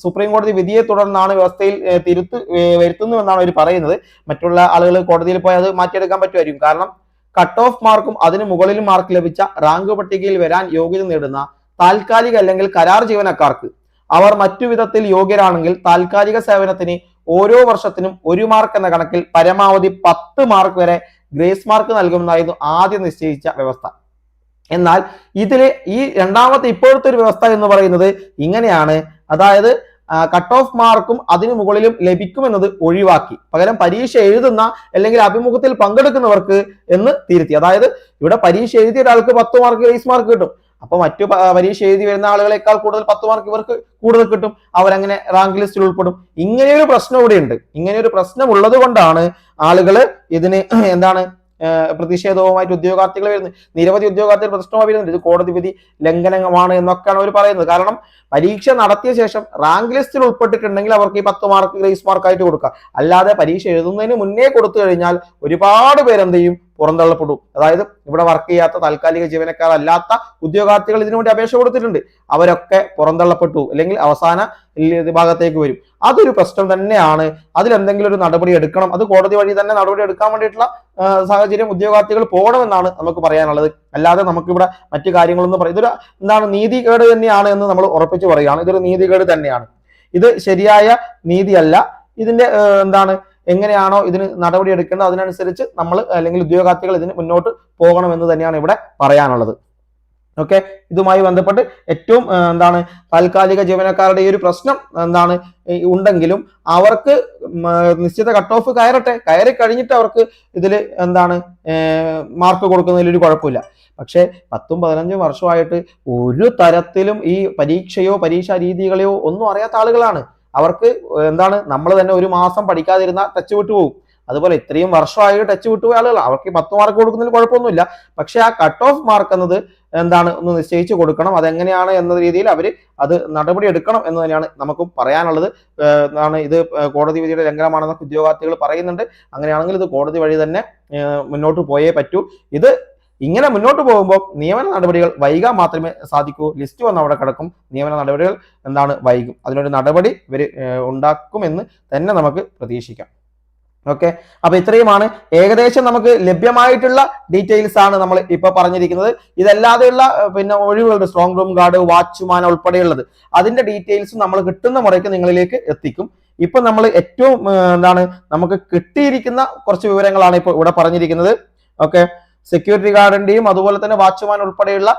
സുപ്രീം കോടതി വിധിയെ തുടർന്നാണ് വ്യവസ്ഥയിൽ തിരുത്ത് വരുത്തുന്നു എന്നാണ് അവർ പറയുന്നത്. മറ്റുള്ള ആളുകൾ കോടതിയിൽ പോയി അത് മാറ്റിയെടുക്കാൻ പറ്റുമായിരിക്കും. കാരണം കട്ട് ഓഫ് മാർക്കും അതിന് മുകളിൽ മാർക്ക് ലഭിച്ച റാങ്ക് പട്ടികയിൽ വരാൻ യോഗ്യത നേടുന്ന താൽക്കാലിക അല്ലെങ്കിൽ കരാർ ജീവനക്കാർക്ക് അവർ മറ്റു വിധത്തിൽ യോഗ്യരാണെങ്കിൽ താൽക്കാലിക സേവനത്തിന് ഓരോ വർഷത്തിനും ഒരു മാർക്ക് എന്ന കണക്കിൽ പരമാവധി പത്ത് മാർക്ക് വരെ ഗ്രേസ് മാർക്ക് നൽകുമെന്നായിരുന്നു ആദ്യം നിശ്ചയിച്ച വ്യവസ്ഥ. എന്നാൽ ഇതിൽ ഈ രണ്ടാമത്തെ ഇപ്പോഴത്തെ ഒരു വ്യവസ്ഥ എന്ന് പറയുന്നത് ഇങ്ങനെയാണ്. അതായത് കട്ട് ഓഫ് മാർക്കും അതിനു മുകളിലും ലഭിക്കുമെന്നത് ഒഴിവാക്കി. പകരം പരീക്ഷ എഴുതുന്ന അല്ലെങ്കിൽ അഭിമുഖത്തിൽ പങ്കെടുക്കുന്നവർക്ക് എന്ന് തിരുത്തി. അതായത് ഇവിടെ പരീക്ഷ എഴുതിയ ഒരാൾക്ക് പത്ത് മാർക്ക് ഗ്രേസ് മാർക്ക് കിട്ടും. അപ്പൊ മറ്റു പരീക്ഷ എഴുതി വരുന്ന ആളുകളെക്കാൾ കൂടുതൽ പത്ത് മാർക്ക് ഇവർക്ക് കൂടുതൽ കിട്ടും. അവരങ്ങനെ റാങ്ക് ലിസ്റ്റിൽ ഉൾപ്പെടും. ഇങ്ങനെയൊരു പ്രശ്നം ഇവിടെ ഉണ്ട് ഇങ്ങനെയൊരു പ്രശ്നം ഉള്ളത് കൊണ്ടാണ് ആളുകൾ ഇതിന് എന്താണ് പ്രതിഷേധവുമായിട്ട് ഉദ്യോഗാർത്ഥികൾ വരുന്നത്. നിരവധി ഉദ്യോഗാർത്ഥികൾ പ്രശ്നമായി വരുന്നുണ്ട്. ഇത് കോടതി വിധി ലംഘനമാണ് എന്നൊക്കെയാണ് അവർ പറയുന്നത്. കാരണം പരീക്ഷ നടത്തിയ ശേഷം റാങ്ക് ലിസ്റ്റിൽ ഉൾപ്പെട്ടിട്ടുണ്ടെങ്കിൽ അവർക്ക് ഈ പത്ത് മാർക്ക് ഗ്രേസ് മാർക്കായിട്ട് കൊടുക്കാം. അല്ലാതെ പരീക്ഷ എഴുതുന്നതിന് മുന്നേ കൊടുത്തു കഴിഞ്ഞാൽ ഒരുപാട് പേരെന്ത് ചെയ്യും? പുറന്തള്ളപ്പെടും. അതായത് ഇവിടെ വർക്ക് ചെയ്യാത്ത താൽക്കാലിക ജീവനക്കാരല്ലാത്ത ഉദ്യോഗാർത്ഥികൾ ഇതിനു വേണ്ടി അപേക്ഷ കൊടുത്തിട്ടുണ്ട്. അവരൊക്കെ പുറന്തള്ളപ്പെട്ടു. അല്ലെങ്കിൽ അവസാന ഭാഗത്തേക്ക് വരും. അതൊരു പ്രശ്നം തന്നെയാണ്. അതിലെന്തെങ്കിലും ഒരു നടപടി എടുക്കണം. അത് കോടതി വഴി തന്നെ നടപടി എടുക്കാൻ വേണ്ടിയിട്ടുള്ള സാഹചര്യം ഉദ്യോഗാർത്ഥികൾ പോകണമെന്നാണ് നമുക്ക് പറയാനുള്ളത്. അല്ലാതെ നമുക്കിവിടെ മറ്റു കാര്യങ്ങളൊന്നും പറയും ഇതൊരു എന്താണ് നീതികേട് തന്നെയാണ് എന്ന് നമ്മൾ ഉറപ്പിച്ചു പറയുകയാണ്. ഇതൊരു നീതികേട് തന്നെയാണ്. ഇത് ശരിയായ നീതിയല്ല. ഇതിന്റെ എന്താണ് എങ്ങനെയാണോ ഇതിന് നടപടി എടുക്കേണ്ടത് അതിനനുസരിച്ച് നമ്മൾ അല്ലെങ്കിൽ ഉദ്യോഗാർത്ഥികൾ ഇതിന് മുന്നോട്ട് പോകണം എന്ന് തന്നെയാണ് ഇവിടെ പറയാനുള്ളത്. ഓക്കെ? ഇതുമായി ബന്ധപ്പെട്ട് ഏറ്റവും എന്താണ് താൽക്കാലിക ജീവനക്കാരുടെ ഈ ഒരു പ്രശ്നം എന്താണ് ഉണ്ടെങ്കിലും അവർക്ക് നിശ്ചിത കട്ട് ഓഫ് കയറട്ടെ. കയറി കഴിഞ്ഞിട്ട് അവർക്ക് ഇതിൽ എന്താണ് മാർക്ക് കൊടുക്കുന്നതിൽ ഒരു കുഴപ്പമില്ല. പക്ഷേ പത്തും പതിനഞ്ചും വർഷമായിട്ട് ഒരു തരത്തിലും ഈ പരീക്ഷയോ പരീക്ഷാ രീതികളെയോ ഒന്നും അറിയാത്ത ആളുകളാണ്. അവർക്ക് എന്താണ് നമ്മൾ തന്നെ ഒരു മാസം പഠിക്കാതിരുന്ന ടച്ച് വിട്ടു പോകും അതുപോലെ ഇത്രയും വർഷമായി ടച്ച് വിട്ടുപോയ ആളുകൾ അവർക്ക് പത്ത് മാർക്ക് കൊടുക്കുന്നതിൽ കുഴപ്പമൊന്നുമില്ല. പക്ഷെ ആ കട്ട് ഓഫ് മാർക്ക് എന്നത് എന്താണ് ഒന്ന് നിശ്ചയിച്ച് കൊടുക്കണം. അതെങ്ങനെയാണ് എന്ന രീതിയിൽ അവർ അത് നടപടി എടുക്കണം എന്ന് തന്നെയാണ് നമുക്ക് പറയാനുള്ളത്. എന്താണ് ഇത് കോടതി വിധിയുടെ ലംഘനമാണെന്നൊക്കെ ഉദ്യോഗാർത്ഥികൾ പറയുന്നുണ്ട്. അങ്ങനെയാണെങ്കിൽ ഇത് കോടതി വഴി തന്നെ മുന്നോട്ട് പോയേ പറ്റൂ. ഇത് ഇങ്ങനെ മുന്നോട്ട് പോകുമ്പോൾ നിയമന നടപടികൾ വൈകാൻ മാത്രമേ സാധിക്കൂ. ലിസ്റ്റ് വന്ന് അവിടെ കിടക്കും. നിയമന നടപടികൾ എന്താണ്? വൈകും. അതിനൊരു നടപടി ഇവർ ഉണ്ടാക്കുമെന്ന് തന്നെ നമുക്ക് പ്രതീക്ഷിക്കാം. ഓക്കെ? അപ്പൊ ഇത്രയുമാണ്. ഏകദേശം നമുക്ക് ലഭ്യമായിട്ടുള്ള ഡീറ്റെയിൽസ് ആണ് നമ്മൾ ഇപ്പൊ പറഞ്ഞിരിക്കുന്നത്. ഇതല്ലാതെയുള്ള പിന്നെ ഒഴിവുകളുണ്ട്. സ്ട്രോങ് റൂം ഗാർഡ് വാച്ച്മാൻ ഉൾപ്പെടെയുള്ളത്. അതിന്റെ ഡീറ്റെയിൽസ് നമ്മൾ കിട്ടുന്ന മുറയ്ക്ക് നിങ്ങളിലേക്ക് എത്തിക്കും. ഇപ്പൊ നമ്മൾ ഏറ്റവും എന്താണ്? നമുക്ക് കിട്ടിയിരിക്കുന്ന കുറച്ച് വിവരങ്ങളാണ് ഇപ്പൊ ഇവിടെ പറഞ്ഞിരിക്കുന്നത്. ഓക്കെ? സെക്യൂരിറ്റി ഗാർഡിന്റെയും അതുപോലെ തന്നെ വാച്ച്മാൻ ഉൾപ്പെടെയുള്ള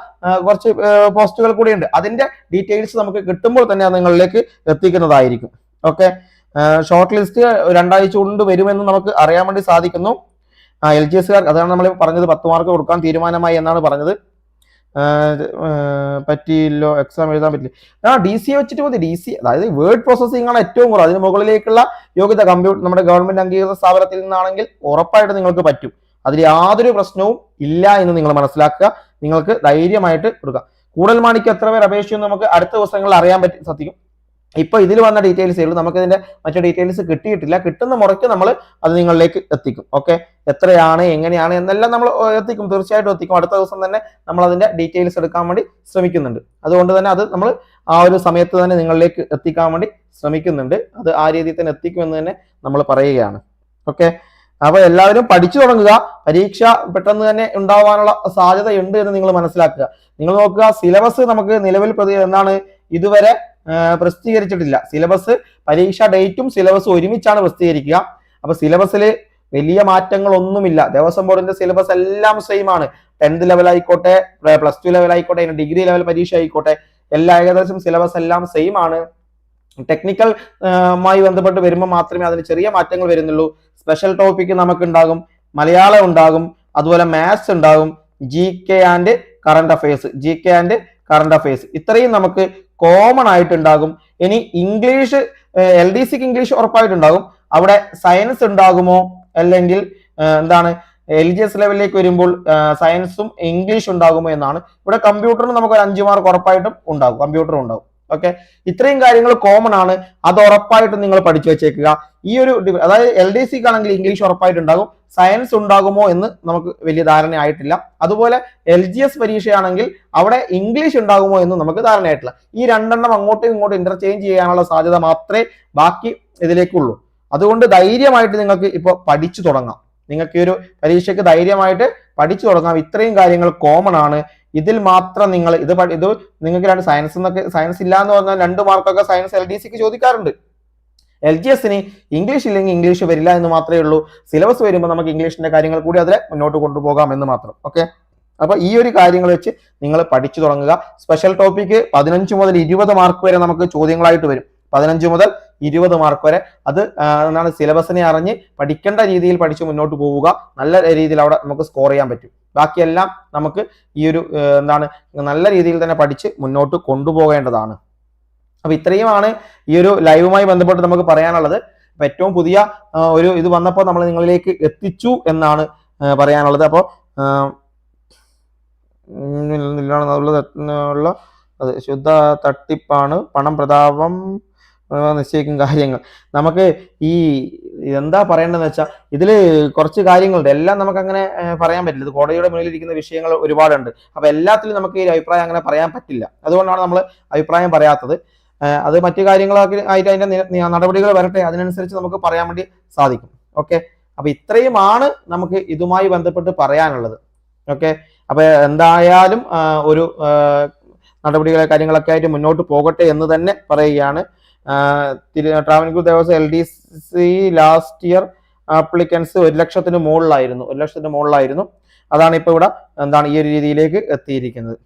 കുറച്ച് പോസ്റ്റുകൾ കൂടിയുണ്ട്. അതിന്റെ ഡീറ്റെയിൽസ് നമുക്ക് കിട്ടുമ്പോൾ തന്നെ അത് നിങ്ങളിലേക്ക് എത്തിക്കുന്നതായിരിക്കും. ഓക്കെ ഷോർട്ട് ലിസ്റ്റ് രണ്ടാഴ്ച കൊണ്ട് വരുമെന്ന് നമുക്ക് അറിയാൻ വേണ്ടി സാധിക്കുന്നു. എൽ ജി എസ്കാർ അതാണ് നമ്മൾ പറഞ്ഞത് പത്ത് മാർക്ക് കൊടുക്കാൻ തീരുമാനമായി എന്നാണ് പറഞ്ഞത്. പറ്റിയില്ലോ? എക്സാം എഴുതാൻ പറ്റില്ല ആ ഡി സി വെച്ചിട്ട് മതി. ഡി സി അതായത് വേർഡ് പ്രോസസ്സിംഗ് ആണ് ഏറ്റവും കുറവ് അതിന് മുകളിലേക്കുള്ള യോഗ്യത കമ്പ്യൂട്ടർ നമ്മുടെ ഗവൺമെന്റ് അംഗീകൃത സ്ഥാപനത്തിൽ നിന്നാണെങ്കിൽ ഉറപ്പായിട്ട് നിങ്ങൾക്ക് പറ്റും. അതിൽ യാതൊരു പ്രശ്നവും ഇല്ല എന്ന് നിങ്ങൾ മനസ്സിലാക്കുക. നിങ്ങൾക്ക് ധൈര്യമായിട്ട് കൊടുക്കാം കൂടുതൽ മാണിക്ക് എത്ര പേർ അപേക്ഷിച്ചു നമുക്ക് അടുത്ത ദിവസങ്ങളിൽ അറിയാൻ പറ്റി സത്യം ഇപ്പൊ ഇതിൽ വന്ന ഡീറ്റെയിൽസേ ഉള്ളൂ. നമുക്ക് ഇതിന്റെ മറ്റു ഡീറ്റെയിൽസ് കിട്ടിയിട്ടില്ല. കിട്ടുന്ന മുറയ്ക്ക് നമ്മൾ അത് നിങ്ങളിലേക്ക് എത്തിക്കും. ഓക്കെ? എത്രയാണ് എങ്ങനെയാണ് എന്നെല്ലാം നമ്മൾ എത്തിക്കും. തീർച്ചയായിട്ടും എത്തിക്കും. അടുത്ത ദിവസം തന്നെ നമ്മൾ അതിന്റെ ഡീറ്റെയിൽസ് എടുക്കാൻ വേണ്ടി ശ്രമിക്കുന്നുണ്ട്. അതുകൊണ്ട് തന്നെ അത് നമ്മൾ ആ ഒരു സമയത്ത് തന്നെ നിങ്ങളിലേക്ക് എത്തിക്കാൻ വേണ്ടി ശ്രമിക്കുന്നുണ്ട്. അത് ആ രീതിയിൽ തന്നെ എത്തിക്കുമെന്ന് തന്നെ നമ്മൾ പറയുകയാണ്. ഓക്കെ? അപ്പൊ എല്ലാവരും പഠിച്ചു തുടങ്ങുക. പരീക്ഷ പെട്ടെന്ന് തന്നെ ഉണ്ടാവാനുള്ള സാധ്യതയുണ്ട് എന്ന് നിങ്ങൾ മനസ്സിലാക്കുക. നിങ്ങൾ നോക്കുക സിലബസ് നമുക്ക് നിലവിൽ പ്രതി എന്താണ് ഇതുവരെ പ്രസിദ്ധീകരിച്ചിട്ടില്ല. സിലബസ് പരീക്ഷ ഡേറ്റും സിലബസും ഒരുമിച്ചാണ് പ്രസിദ്ധീകരിക്കുക. അപ്പൊ സിലബസിൽ വലിയ മാറ്റങ്ങളൊന്നുമില്ല. ദേവസ്വം ബോർഡിന്റെ സിലബസ് എല്ലാം സെയിം ആണ്. ടെൻത്ത് ലെവൽ ആയിക്കോട്ടെ പ്ലസ് ടു ലെവൽ ആയിക്കോട്ടെ ഡിഗ്രി ലെവൽ പരീക്ഷ ആയിക്കോട്ടെ എല്ലാ ഏകദേശം സിലബസ് എല്ലാം സെയിം ആണ്. ടെക്നിക്കൽ മായി ബന്ധപ്പെട്ട് വരുമ്പോൾ മാത്രമേ അതിന് ചെറിയ മാറ്റങ്ങൾ വരുന്നുള്ളൂ. സ്പെഷ്യൽ ടോപ്പിക്ക് നമുക്ക് ഉണ്ടാകും മലയാളം ഉണ്ടാകും. അതുപോലെ മാത്സ് ഉണ്ടാകും. G K and current affairs G K and current affairs ഇത്രയും നമുക്ക് കോമൺ ആയിട്ടുണ്ടാകും. ഇനി ഇംഗ്ലീഷ് എൽ ഡി സിക്ക് ഇംഗ്ലീഷ് ഉറപ്പായിട്ടുണ്ടാകും. അവിടെ സയൻസ് ഉണ്ടാകുമോ? അല്ലെങ്കിൽ എന്താണ് എൽ ജി എസ് ലെവലിലേക്ക് വരുമ്പോൾ സയൻസും ഇംഗ്ലീഷ് ഉണ്ടാകുമോ എന്നാണ്. ഇവിടെ കമ്പ്യൂട്ടറിന് നമുക്ക് ഒരു അഞ്ച് മാർക്ക് ഉറപ്പായിട്ടും ഉണ്ടാകും. കമ്പ്യൂട്ടറും ഉണ്ടാകും. ഓക്കെ ഇത്രയും കാര്യങ്ങൾ കോമൺ ആണ്. അത് ഉറപ്പായിട്ടും നിങ്ങൾ പഠിച്ചു വെച്ചേക്കുക. ഈ ഒരു അതായത് എൽ ഡി സിക്ക് ആണെങ്കിൽ ഇംഗ്ലീഷ് ഉറപ്പായിട്ടുണ്ടാകും. സയൻസ് ഉണ്ടാകുമോ എന്ന് നമുക്ക് വലിയ ധാരണ ആയിട്ടില്ല അതുപോലെ എൽ ജി എസ് പരീക്ഷയാണെങ്കിൽ അവിടെ ഇംഗ്ലീഷ് ഉണ്ടാകുമോ എന്ന് നമുക്ക് ധാരണയായിട്ടില്ല. ഈ രണ്ടെണ്ണം അങ്ങോട്ടും ഇങ്ങോട്ടും ഇന്റർചേഞ്ച് ചെയ്യാനുള്ള സാധ്യത മാത്രമേ ബാക്കി ഇതിലേക്കുള്ളൂ. അതുകൊണ്ട് ധൈര്യമായിട്ട് നിങ്ങൾക്ക് ഇപ്പോൾ പഠിച്ചു തുടങ്ങാം. നിങ്ങൾക്ക് ഈ ഒരു പരീക്ഷയ്ക്ക് ധൈര്യമായിട്ട് പഠിച്ചു തുടങ്ങാം. ഇത്രയും കാര്യങ്ങൾ കോമൺ ആണ്. ഇതിൽ മാത്രം നിങ്ങൾ ഇത് ഇത് നിങ്ങൾക്ക് രണ്ട് സയൻസ് എന്നൊക്കെ സയൻസ് ഇല്ല എന്ന് പറഞ്ഞാൽ രണ്ട് മാർക്കൊക്കെ സയൻസ് എൽ ഡി സിക്ക് ചോദിക്കാറുണ്ട്. എൽ ജി എസിന് ഇംഗ്ലീഷ് ഇല്ലെങ്കിൽ ഇംഗ്ലീഷ് വരില്ല എന്ന് മാത്രമേ ഉള്ളൂ. സിലബസ് വരുമ്പോൾ നമുക്ക് ഇംഗ്ലീഷിന്റെ കാര്യങ്ങൾ കൂടി അതിൽ മുന്നോട്ട് കൊണ്ടുപോകാം എന്ന് മാത്രം. ഓക്കെ അപ്പൊ ഈ ഒരു കാര്യങ്ങൾ വെച്ച് നിങ്ങൾ പഠിച്ചു തുടങ്ങുക. സ്പെഷ്യൽ ടോപ്പിക്ക് പതിനഞ്ച് മുതൽ ഇരുപത് മാർക്ക് വരെ നമുക്ക് ചോദ്യങ്ങളായിട്ട് വരും. പതിനഞ്ച് മുതൽ ഇരുപത് മാർക്ക് വരെ. അത് എന്താണ് സിലബസിനെ അറിഞ്ഞ് പഠിക്കേണ്ട രീതിയിൽ പഠിച്ച് മുന്നോട്ട് പോവുക. നല്ല രീതിയിൽ അവിടെ നമുക്ക് സ്കോർ ചെയ്യാൻ പറ്റും. ബാക്കിയെല്ലാം നമുക്ക് ഈ ഒരു എന്താണ് നല്ല രീതിയിൽ തന്നെ പഠിച്ച് മുന്നോട്ട് കൊണ്ടുപോകേണ്ടതാണ്. അപ്പൊ ഇത്രയുമാണ് ഈ ഒരു ലൈവുമായി ബന്ധപ്പെട്ട് നമുക്ക് പറയാനുള്ളത്. അപ്പൊ ഏറ്റവും പുതിയ ഒരു ഇത് വന്നപ്പോൾ നമ്മൾ നിങ്ങളിലേക്ക് എത്തിച്ചു എന്നാണ് പറയാനുള്ളത്. അപ്പോൾ ഉള്ള ശുദ്ധ തട്ടിപ്പാണ്. പണം പ്രതാപം നിശ്ചയിക്കും കാര്യങ്ങൾ. നമുക്ക് ഈ എന്താ പറയേണ്ടതെന്ന് വെച്ചാൽ ഇതിൽ കുറച്ച് കാര്യങ്ങളുണ്ട്. എല്ലാം നമുക്ക് അങ്ങനെ പറയാൻ പറ്റില്ല. ഇത് കോടതിയുടെ മുന്നിലിരിക്കുന്ന വിഷയങ്ങൾ ഒരുപാടുണ്ട്. അപ്പൊ എല്ലാത്തിലും നമുക്ക് ഈ അഭിപ്രായം അങ്ങനെ പറയാൻ പറ്റില്ല. അതുകൊണ്ടാണ് നമ്മൾ അഭിപ്രായം പറയാത്തത്. അത് മറ്റു കാര്യങ്ങളൊക്കെ ആയിട്ട് നി- നടപടികൾ വരട്ടെ. അതിനനുസരിച്ച് നമുക്ക് പറയാൻ വേണ്ടി സാധിക്കും. ഓക്കെ? അപ്പൊ ഇത്രയുമാണ് നമുക്ക് ഇതുമായി ബന്ധപ്പെട്ട് പറയാനുള്ളത്. ഓക്കെ? അപ്പൊ എന്തായാലും ഒരു നടപടികളെ കാര്യങ്ങളൊക്കെ ആയിട്ട് മുന്നോട്ട് പോകട്ടെ എന്ന് തന്നെ പറയുകയാണ്. Travancore Devaswom L D C last year applicants ഒരു ലക്ഷത്തിന് മുകളിലായിരുന്നു ഒരു ലക്ഷത്തിന് മുകളിലായിരുന്നു. അതാണ് ഇപ്പൊ ഇവിടെ എന്താണ് ഈ ഒരു രീതിയിലേക്ക് എത്തിയിരിക്കുന്നത്.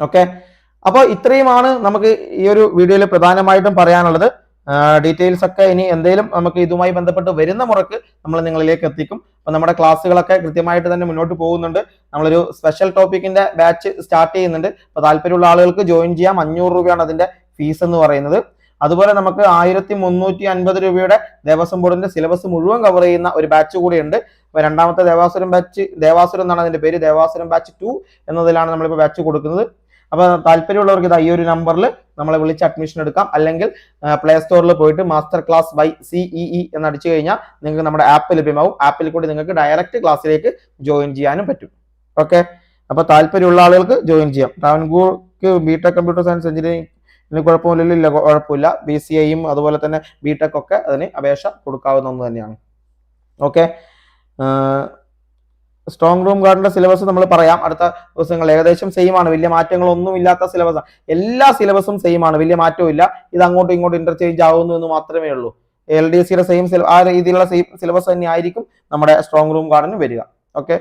ഓക്കെ അപ്പോൾ ഇത്രയുമാണ് നമുക്ക് ഈ ഒരു വീഡിയോയിൽ പ്രധാനമായിട്ടും പറയാനുള്ളത്. ഡീറ്റെയിൽസ് ഒക്കെ ഇനി എന്തെങ്കിലും നമുക്ക് ഇതുമായി ബന്ധപ്പെട്ട് വരുന്ന മുറക്ക് നമ്മൾ നിങ്ങളിലേക്ക് എത്തിക്കും. അപ്പൊ നമ്മുടെ ക്ലാസ്സുകളൊക്കെ കൃത്യമായിട്ട് തന്നെ മുന്നോട്ട് പോകുന്നുണ്ട്. നമ്മളൊരു സ്പെഷ്യൽ ടോപ്പിക്കിന്റെ ബാച്ച് സ്റ്റാർട്ട് ചെയ്യുന്നുണ്ട്. അപ്പോൾ താല്പര്യമുള്ള ആളുകൾക്ക് ജോയിൻ ചെയ്യാം. അഞ്ഞൂറ് രൂപയാണ് അതിന്റെ ഫീസ് എന്ന് പറയുന്നത്. അതുപോലെ നമുക്ക് ആയിരത്തി മുന്നൂറ്റി അൻപത് രൂപയുടെ ദേവസ്വം ബോർഡിന്റെ സിലബസ് മുഴുവൻ കവർ ചെയ്യുന്ന ഒരു ബാച്ച് കൂടിയുണ്ട്. അപ്പൊ രണ്ടാമത്തെ ദേവാസുരം ബാച്ച് ദേവാസുരം എന്നാണ് അതിന്റെ പേര്. ദേവാസുരം ബാച്ച് ടു എന്നതിലാണ് നമ്മളിപ്പോൾ ബാച്ച് കൊടുക്കുന്നത്. അപ്പൊ താല്പര്യമുള്ളവർക്ക് ഇത് ഈ ഒരു നമ്പറിൽ നമ്മളെ വിളിച്ച് അഡ്മിഷൻ എടുക്കാം. അല്ലെങ്കിൽ പ്ലേ സ്റ്റോറിൽ പോയിട്ട് മാസ്റ്റർ ക്ലാസ് ബൈ സിഇഇ എന്ന് അടിച്ചു കഴിഞ്ഞാൽ നിങ്ങൾക്ക് നമ്മുടെ ആപ്പ് ലഭ്യമാവും. ആപ്പിൽ കൂടി നിങ്ങൾക്ക് ഡയറക്റ്റ് ക്ലാസ്സിലേക്ക് ജോയിൻ ചെയ്യാനും പറ്റും. ഓക്കെ അപ്പൊ താല്പര്യമുള്ള ആളുകൾക്ക് ജോയിൻ ചെയ്യാം. ട്രാവൻകൂർക്ക് B Tech computer science engineering ഇതിന് കുഴപ്പമില്ലല്ലോ കുഴപ്പമില്ല. ബി സി ഐയും അതുപോലെ തന്നെ ബി ടെക് ഒക്കെ അതിന് അപേക്ഷ കൊടുക്കാവുന്ന ഒന്ന് തന്നെയാണ്. ഓക്കെ സ്ട്രോങ് റൂം ഗാർഡിന്റെ സിലബസ് നമ്മൾ പറയാം. അടുത്ത ദിവസങ്ങൾ ഏകദേശം സെയിം ആണ്. വലിയ മാറ്റങ്ങളൊന്നും ഇല്ലാത്ത സിലബസ് എല്ലാ സിലബസും സെയിം ആണ്. വലിയ മാറ്റവും ഇല്ല. ഇത് അങ്ങോട്ടും ഇങ്ങോട്ടും ഇന്റർചേഞ്ച് ആവുന്നു എന്ന് മാത്രമേ ഉള്ളൂ. എൽ ഡി സിയുടെ സെയിം ആ രീതിയിലുള്ള സെയിം സിലബസ് തന്നെ ആയിരിക്കും നമ്മുടെ സ്ട്രോങ് റൂം ഗാർഡിന് വരിക. ഓക്കെ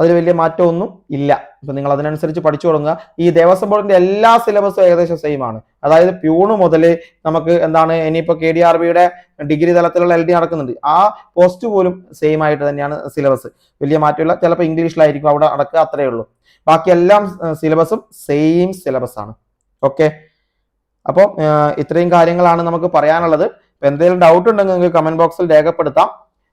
അതിൽ വലിയ മാറ്റമൊന്നും ഇല്ല. ഇപ്പൊ നിങ്ങൾ അതിനനുസരിച്ച് പഠിച്ചു തുടങ്ങുക. ഈ ദേവസ്വം ബോർഡിന്റെ എല്ലാ സിലബസും ഏകദേശം സെയിം ആണ്. അതായത് പ്യൂണ് മുതൽ നമുക്ക് എന്താണ് ഇനിയിപ്പോ കെ ഡി ആർ ബിയുടെ ഡിഗ്രി തലത്തിലുള്ള എൽ ഡി നടക്കുന്നുണ്ട്. ആ പോസ്റ്റ് പോലും സെയിം ആയിട്ട് തന്നെയാണ് സിലബസ്. വലിയ മാറ്റമില്ല. ചിലപ്പോൾ ഇംഗ്ലീഷിലായിരിക്കും അവിടെ അടക്കുക അത്രയേ ഉള്ളൂ. ബാക്കി എല്ലാം സിലബസും സെയിം സിലബസ് ആണ്. ഓക്കെ? അപ്പോൾ ഇത്രയും കാര്യങ്ങളാണ് നമുക്ക് പറയാനുള്ളത്. എന്തെങ്കിലും ഡൗട്ട് ഉണ്ടെങ്കിൽ നിങ്ങൾക്ക് കമന്റ് ബോക്സിൽ രേഖപ്പെടുത്താം.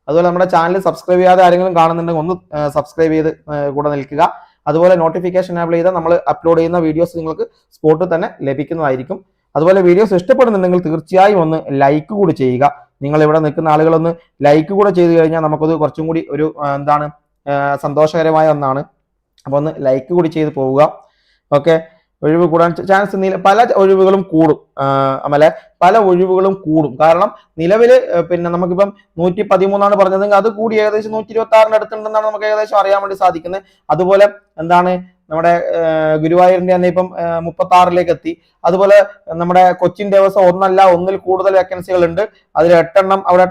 അതുപോലെ നമ്മുടെ ചാനൽ സബ്സ്ക്രൈബ് ചെയ്യാതെ ആരെങ്കിലും കാണുന്നുണ്ടെങ്കിൽ ഒന്ന് സബ്സ്ക്രൈബ് ചെയ്ത് കൂടെ നിൽക്കുക. അതുപോലെ നോട്ടിഫിക്കേഷൻ എനേബിൾ ചെയ്താൽ നമ്മൾ അപ്ലോഡ് ചെയ്യുന്ന വീഡിയോസ് നിങ്ങൾക്ക് സ്പോട്ടിൽ തന്നെ ലഭിക്കുന്നതായിരിക്കും. അതുപോലെ വീഡിയോസ് ഇഷ്ടപ്പെടുന്നുണ്ടെങ്കിൽ തീർച്ചയായും ഒന്ന് ലൈക്ക് കൂടി ചെയ്യുക. നിങ്ങൾ ഇവിടെ നിൽക്കുന്ന ആളുകളൊന്ന് ലൈക്ക് കൂടെ ചെയ്തു കഴിഞ്ഞാൽ നമുക്കത് കുറച്ചും കൂടി ഒരു എന്താണ് സന്തോഷകരമായ ഒന്നാണ്. അപ്പോൾ ഒന്ന് ലൈക്ക് കൂടി ചെയ്ത് പോവുക. ഓക്കെ ഒഴിവ് കൂടാൻ ചാൻസ് നില പല ഒഴിവുകളും കൂടും. അമലെ പല ഒഴിവുകളും കൂടും. കാരണം നിലവിൽ പിന്നെ നമുക്കിപ്പം നൂറ്റി പതിമൂന്നാണ് പറഞ്ഞതെങ്കിൽ അത് കൂടി ഏകദേശം നൂറ്റി ഇരുപത്തി ആറിന് അടുത്തുണ്ടെന്നാണ് നമുക്ക് ഏകദേശം അറിയാൻ വേണ്ടി സാധിക്കുന്നത്. അതുപോലെ എന്താണ് നമ്മുടെ ഗുരുവായൂരിന്റെ തന്നെ ഇപ്പം മുപ്പത്തി ആറിലേക്ക് എത്തി അതുപോലെ നമ്മുടെ കൊച്ചിൻ ദേവസ്വം ഒന്നല്ല ഒന്നിൽ കൂടുതൽ വേക്കൻസികൾ ഉണ്ട്. അതിൽ എട്ടെണ്ണം അവിടെ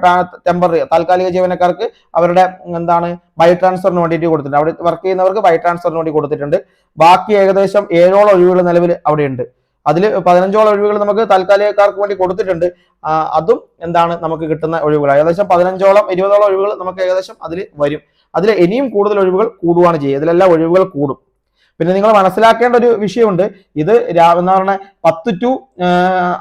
ടെമ്പററി താൽക്കാലിക ജീവനക്കാർക്ക് അവരുടെ എന്താണ് ബൈ ട്രാൻസ്ഫറിന് വേണ്ടിയിട്ട് കൊടുത്തിട്ടുണ്ട്. അവിടെ വർക്ക് ചെയ്യുന്നവർക്ക് ബൈ ട്രാൻസ്ഫറിന് വേണ്ടി കൊടുത്തിട്ടുണ്ട്. ബാക്കി ഏകദേശം ഏഴോളം ഒഴിവുകൾ നിലവിൽ അവിടെയുണ്ട് അതിൽ പതിനഞ്ചോളം ഒഴിവുകൾ നമുക്ക് താൽക്കാലികക്കാർക്ക് വേണ്ടി കൊടുത്തിട്ടുണ്ട്. അതും എന്താണ് നമുക്ക് കിട്ടുന്ന ഒഴിവുകൾ. ഏകദേശം പതിനഞ്ചോളം ഇരുപതോളം ഒഴിവുകൾ നമുക്ക് ഏകദേശം അതിൽ വരും. അതിൽ ഇനിയും കൂടുതൽ ഒഴിവുകൾ കൂടുകയാണ് ചെയ്യുക. ഇതിലെല്ലാം ഒഴിവുകൾ കൂടും. പിന്നെ നിങ്ങൾ മനസ്സിലാക്കേണ്ട ഒരു വിഷയമുണ്ട്. ഇത് എന്ന് പറഞ്ഞ പത്ത് ടു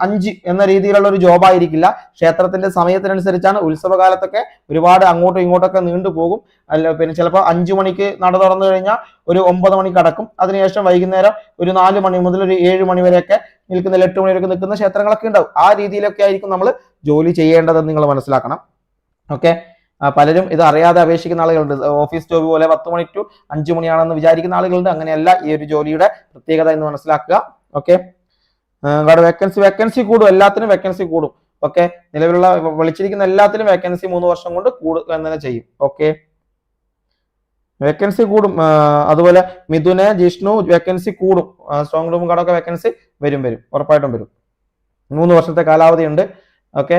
അഞ്ച് എന്ന രീതിയിലുള്ള ഒരു ജോബ് ആയിരിക്കില്ല. ക്ഷേത്രത്തിന്റെ സമയത്തിനനുസരിച്ചാണ് ഉത്സവകാലത്തൊക്കെ ഒരുപാട് അങ്ങോട്ടും ഇങ്ങോട്ടൊക്കെ നീണ്ടു പോകും. അല്ല പിന്നെ ചിലപ്പോൾ അഞ്ചു മണിക്ക് നട തുറന്നു കഴിഞ്ഞാൽ ഒരു ഒമ്പത് മണിക്ക് അടക്കും. അതിനുശേഷം വൈകുന്നേരം ഒരു നാല് മണി മുതൽ ഒരു ഏഴ് മണി വരെയൊക്കെ നിൽക്കുന്ന എട്ട് മണി വരെയൊക്കെ നിൽക്കുന്ന ക്ഷേത്രങ്ങളൊക്കെ ഉണ്ടാവും. ആ രീതിയിലൊക്കെ ആയിരിക്കും നമ്മൾ ജോലി ചെയ്യേണ്ടതെന്ന് നിങ്ങൾ മനസ്സിലാക്കണം. ഓക്കെ? പലരും ഇത് അറിയാതെ അപേക്ഷിക്കുന്ന ആളുകളുണ്ട്. ഓഫീസ് ജോബ് പോലെ പത്ത് മണി ടു അഞ്ചു മണിയാണെന്ന് വിചാരിക്കുന്ന ആളുകളുണ്ട്. അങ്ങനെയല്ല ഈ ഒരു ജോലിയുടെ പ്രത്യേകത എന്ന് മനസ്സിലാക്കുക. ഓക്കെ വേക്കൻസി വേക്കൻസി കൂടും. എല്ലാത്തിനും വേക്കൻസി കൂടും. ഓക്കെ നിലവിലുള്ള വിളിച്ചിരിക്കുന്ന എല്ലാത്തിനും വേക്കൻസി മൂന്ന് വർഷം കൊണ്ട് കൂടുക തന്നെ ചെയ്യും. ഓക്കെ വേക്കൻസി കൂടും. അതുപോലെ മിഥുന് ജിഷ്ണു വേക്കൻസി കൂടും. സ്ട്രോങ് റൂം കാർഡൊക്കെ വേക്കൻസി വരും വരും. ഉറപ്പായിട്ടും വരും. മൂന്ന് വർഷത്തെ കാലാവധി ഉണ്ട് okay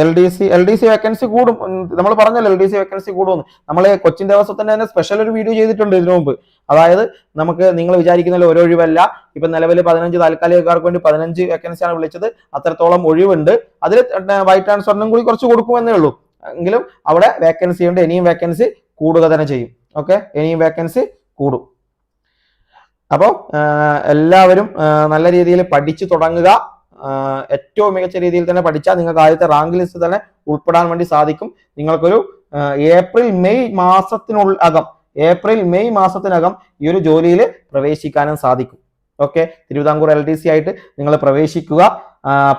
L D C L D C vacancy കൂടും. നമ്മൾ പറഞ്ഞല്ലോ എൽ ഡി സി വേക്കൻസി കൂടുമെന്ന്. നമ്മൾ കൊച്ചിൻ ദേവസ്വത്തിന്റെ തന്നെ സ്പെഷ്യൽ ഒരു വീഡിയോ ചെയ്തിട്ടുണ്ട് ഇതിനു മുമ്പ്. അതായത് നമുക്ക് നിങ്ങൾ വിചാരിക്കുന്ന ഒരു ഒഴിവല്ല. ഇപ്പൊ നിലവിൽ പതിനഞ്ച് താൽക്കാലികക്കാർക്ക് വേണ്ടി പതിനഞ്ച് വേക്കൻസിയാണ് വിളിച്ചത്. അത്രത്തോളം ഒഴിവുണ്ട്. അതിൽ വൈറ്റ് ട്രാൻസ്ഫറിനും കൂടി കുറച്ച് കൊടുക്കുമെന്നേ ഉള്ളൂ. എങ്കിലും അവിടെ വേക്കൻസി ഉണ്ട്. ഇനിയും വേക്കൻസി കൂടുക തന്നെ ചെയ്യും. ഓക്കെ ഇനിയും വേക്കൻസി കൂടും. അപ്പോൾ എല്ലാവരും നല്ല രീതിയിൽ പഠിച്ചു തുടങ്ങുക. ഏറ്റവും മികച്ച രീതിയിൽ തന്നെ പഠിച്ചാൽ നിങ്ങൾക്ക് ആദ്യത്തെ റാങ്ക് ലിസ്റ്റ് തന്നെ ഉൾപ്പെടാൻ വേണ്ടി സാധിക്കും. നിങ്ങൾക്കൊരു ഏപ്രിൽ മെയ് മാസത്തിനുള്ളകം ഏപ്രിൽ മെയ് മാസത്തിനകം ഈ ഒരു ജോലിയിൽ പ്രവേശിക്കാനും സാധിക്കും. Okay? Thiruvithamkoor L D C ആയിട്ട് നിങ്ങൾ പ്രവേശിക്കുക.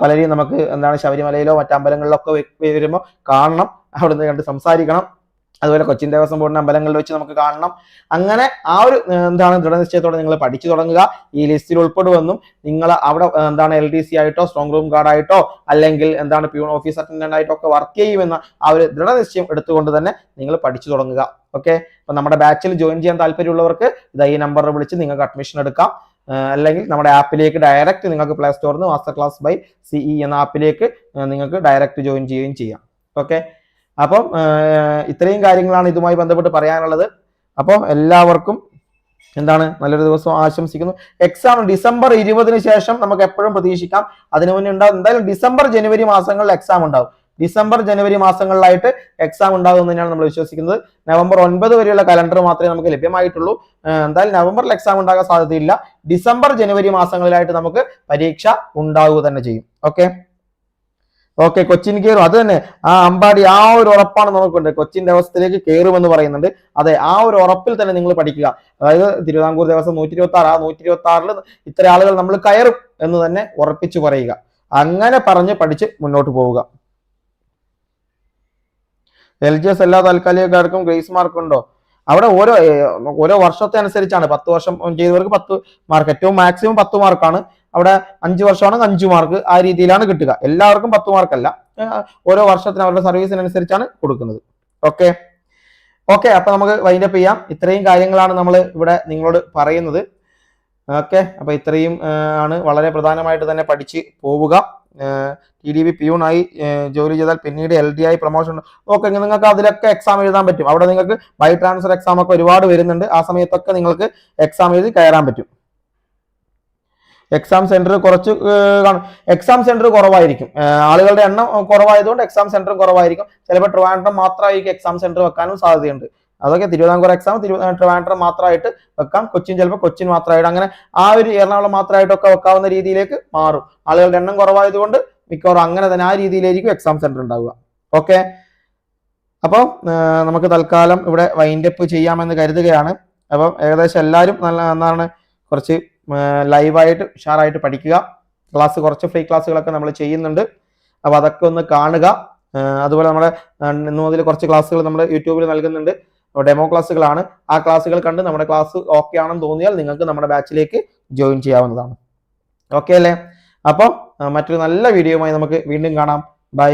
പലരെയും നമുക്ക് എന്താണ് ശബരിമലയിലോ മറ്റമ്പലങ്ങളിലോ ഒക്കെ വരുമ്പോൾ കാണണം. അവിടുന്ന് കണ്ട് സംസാരിക്കണം. അതുപോലെ കൊച്ചിൻ ദേവസ്വം ബോർഡിന്റെ അമ്പലങ്ങളിൽ വെച്ച് നമുക്ക് കാണണം. അങ്ങനെ ആ ഒരു എന്താണ് ദൃഢനിശ്ചയത്തോടെ നിങ്ങൾ പഠിച്ചു തുടങ്ങുക. ഈ ലിസ്റ്റിൽ ഉൾപ്പെടുമെന്നും നിങ്ങൾ അവിടെ എന്താണ് എൽ ഡി സി ആയിട്ടോ സ്ട്രോങ് റൂം ഗാർഡ് ആയിട്ടോ അല്ലെങ്കിൽ എന്താണ് പ്യൂൺ ഓഫീസ് അറ്റൻഡന്റ് ആയിട്ടോ ഒക്കെ വർക്ക് ചെയ്യുമെന്ന ആ ഒരു ദൃഢനിശ്ചയം എടുത്തുകൊണ്ട് തന്നെ നിങ്ങൾ പഠിച്ചു തുടങ്ങുക. ഓക്കെ അപ്പൊ നമ്മുടെ ബാച്ചിൽ ജോയിൻ ചെയ്യാൻ താല്പര്യമുള്ളവർക്ക് ഇതാ ഈ നമ്പറിൽ വിളിച്ച് നിങ്ങൾക്ക് അഡ്മിഷൻ എടുക്കാം. അല്ലെങ്കിൽ നമ്മുടെ ആപ്പിലേക്ക് ഡയറക്റ്റ് നിങ്ങൾക്ക് പ്ലേ സ്റ്റോറിൽ നിന്ന് മാസ്റ്റർ ക്ലാസ് ബൈ സിഇ എന്ന ആപ്പിലേക്ക് നിങ്ങൾക്ക് ഡയറക്റ്റ് ജോയിൻ ചെയ്യുകയും ചെയ്യാം. ഓക്കെ അപ്പം ഇത്രയും കാര്യങ്ങളാണ് ഇതുമായി ബന്ധപ്പെട്ട് പറയാനുള്ളത്. അപ്പോൾ എല്ലാവർക്കും എന്താണ്? നല്ലൊരു ദിവസം ആശംസിക്കുന്നു. എക്സാം ഡിസംബർ ഇരുപതിന് ശേഷം നമുക്ക് എപ്പോഴും പ്രതീക്ഷിക്കാം. അതിനു മുന്നേ ഉണ്ടാവും. എന്തായാലും ഡിസംബർ ജനുവരി മാസങ്ങളിൽ എക്സാം ഉണ്ടാവും. ഡിസംബർ ജനുവരി മാസങ്ങളിലായിട്ട് എക്സാം ഉണ്ടാകുമെന്ന് തന്നെയാണ് നമ്മൾ വിശ്വസിക്കുന്നത്. നവംബർ ഒൻപത് വരെയുള്ള കലണ്ടർ മാത്രമേ നമുക്ക് ലഭ്യമായിട്ടുള്ളൂ. എന്തായാലും നവംബറിൽ എക്സാം ഉണ്ടാകാൻ സാധ്യതയില്ല. ഡിസംബർ ജനുവരി മാസങ്ങളിലായിട്ട് നമുക്ക് പരീക്ഷ ഉണ്ടാവുക തന്നെ ചെയ്യും. ഓക്കെ ഓക്കെ കൊച്ചിൻ കയറും അത് തന്നെ. ആ അമ്പാടി ആ ഒരു ഉറപ്പാണ് നമുക്കുണ്ട്. കൊച്ചിന്റെ അവസ്ഥയിലേക്ക് കയറുമെന്ന് പറയുന്നുണ്ട്. അതെ ആ ഒരു ഉറപ്പിൽ തന്നെ നിങ്ങൾ പഠിക്കുക. അതായത് തിരുവിതാംകൂർ ദേവസ്വം നൂറ്റി ഇരുപത്തി ആറ് ആ നൂറ്റി ഇരുപത്തി ആറിൽ ഇത്ര ആളുകൾ നമ്മൾ കയറും എന്ന് തന്നെ ഉറപ്പിച്ചു പറയുക. അങ്ങനെ പറഞ്ഞ് പഠിച്ച് മുന്നോട്ട് പോവുക. എൽ ജി എസ് എല്ലാ താൽക്കാലികക്കാർക്കും ഗ്രേസ് മാർക്ക് ഉണ്ടോ അവിടെ ഓരോ ഓരോ വർഷത്തെ അനുസരിച്ചാണ്. പത്ത് വർഷം ചെയ്തവർക്ക് പത്ത് മാർക്ക്. ഏറ്റവും മാക്സിമം പത്ത് മാർക്കാണ് അവിടെ അഞ്ച് വർഷമാണെങ്കിൽ അഞ്ച് മാർക്ക് ആ രീതിയിലാണ് കിട്ടുക. എല്ലാവർക്കും പത്ത് മാർക്കല്ല ഓരോ വർഷത്തിന് അവരുടെ സർവീസിനനുസരിച്ചാണ് കൊടുക്കുന്നത്. ഓക്കെ ഓക്കെ അപ്പൊ നമുക്ക് വൈൻഡ് അപ്പ് ചെയ്യാം. ഇത്രയും കാര്യങ്ങളാണ് നമ്മൾ ഇവിടെ നിങ്ങളോട് പറയുന്നത്. ഓക്കെ അപ്പൊ ഇത്രയും ആണ് വളരെ പ്രധാനമായിട്ട് തന്നെ പഠിച്ച് പോവുക. ടി ഡി ബി പിയൂണായി ജോലി ചെയ്താൽ പിന്നീട് എൽ ഡി ആയി പ്രൊമോഷൻ ഓക്കെ നിങ്ങൾക്ക് അതിലൊക്കെ എക്സാം എഴുതാൻ പറ്റും. അവിടെ നിങ്ങൾക്ക് ബൈ ട്രാൻസ്ഫർ എക്സാം ഒക്കെ ഒരുപാട് വരുന്നുണ്ട്. ആ സമയത്തൊക്കെ നിങ്ങൾക്ക് എക്സാം എഴുതി കയറാൻ പറ്റും. എക്സാം സെന്റർ കുറച്ച് കാണും. എക്സാം സെന്റർ കുറവായിരിക്കും. ആളുകളുടെ എണ്ണം കുറവായതുകൊണ്ട് എക്സാം സെന്റർ കുറവായിരിക്കും. ചിലപ്പോൾ ട്രിവാൻഡ്രം മാത്രമായിരിക്കും എക്സാം സെന്റർ വെക്കാനും സാധ്യതയുണ്ട്. അതൊക്കെ തിരുവിതാംകൂർ എക്സാം ട്രിവാൻഡ്രം മാത്രമായിട്ട് വെക്കാം. കൊച്ചിൻ ചിലപ്പോൾ കൊച്ചിൻ മാത്രമായിട്ട്. അങ്ങനെ ആ ഒരു എറണാകുളം മാത്രമായിട്ടൊക്കെ വെക്കാവുന്ന രീതിയിലേക്ക് മാറും. ആളുകളുടെ എണ്ണം കുറവായതുകൊണ്ട് മിക്കവാറും അങ്ങനെ തന്നെ ആ രീതിയിലായിരിക്കും എക്സാം സെന്റർ ഉണ്ടാവുക. ഓക്കെ അപ്പോൾ നമുക്ക് തൽക്കാലം ഇവിടെ വൈൻഡപ്പ് ചെയ്യാമെന്ന് കരുതുകയാണ്. അപ്പം ഏകദേശം എല്ലാവരും നല്ല എന്താണ് കുറച്ച് ലൈവായിട്ട് ഉഷാറായിട്ട് പഠിക്കുക. ക്ലാസ് കുറച്ച് ഫ്രീ ക്ലാസ്സുകളൊക്കെ നമ്മൾ ചെയ്യുന്നുണ്ട്. അപ്പോൾ അതൊക്കെ ഒന്ന് കാണുക. അതുപോലെ നമ്മുടെ ഇന്ന് മുതൽ കുറച്ച് ക്ലാസ്സുകൾ നമ്മൾ യൂട്യൂബിൽ നൽകുന്നുണ്ട്. ഡെമോ ക്ലാസ്സുകളാണ് ആ ക്ലാസ്സുകൾ കണ്ട് നമ്മുടെ ക്ലാസ് ഓക്കെ ആണെന്ന് തോന്നിയാൽ നിങ്ങൾക്ക് നമ്മുടെ ബാച്ചിലേക്ക് ജോയിൻ ചെയ്യാവുന്നതാണ്. ഓക്കെ അല്ലേ? അപ്പോൾ മറ്റൊരു നല്ല വീഡിയോയുമായി നമുക്ക് വീണ്ടും കാണാം. ബൈ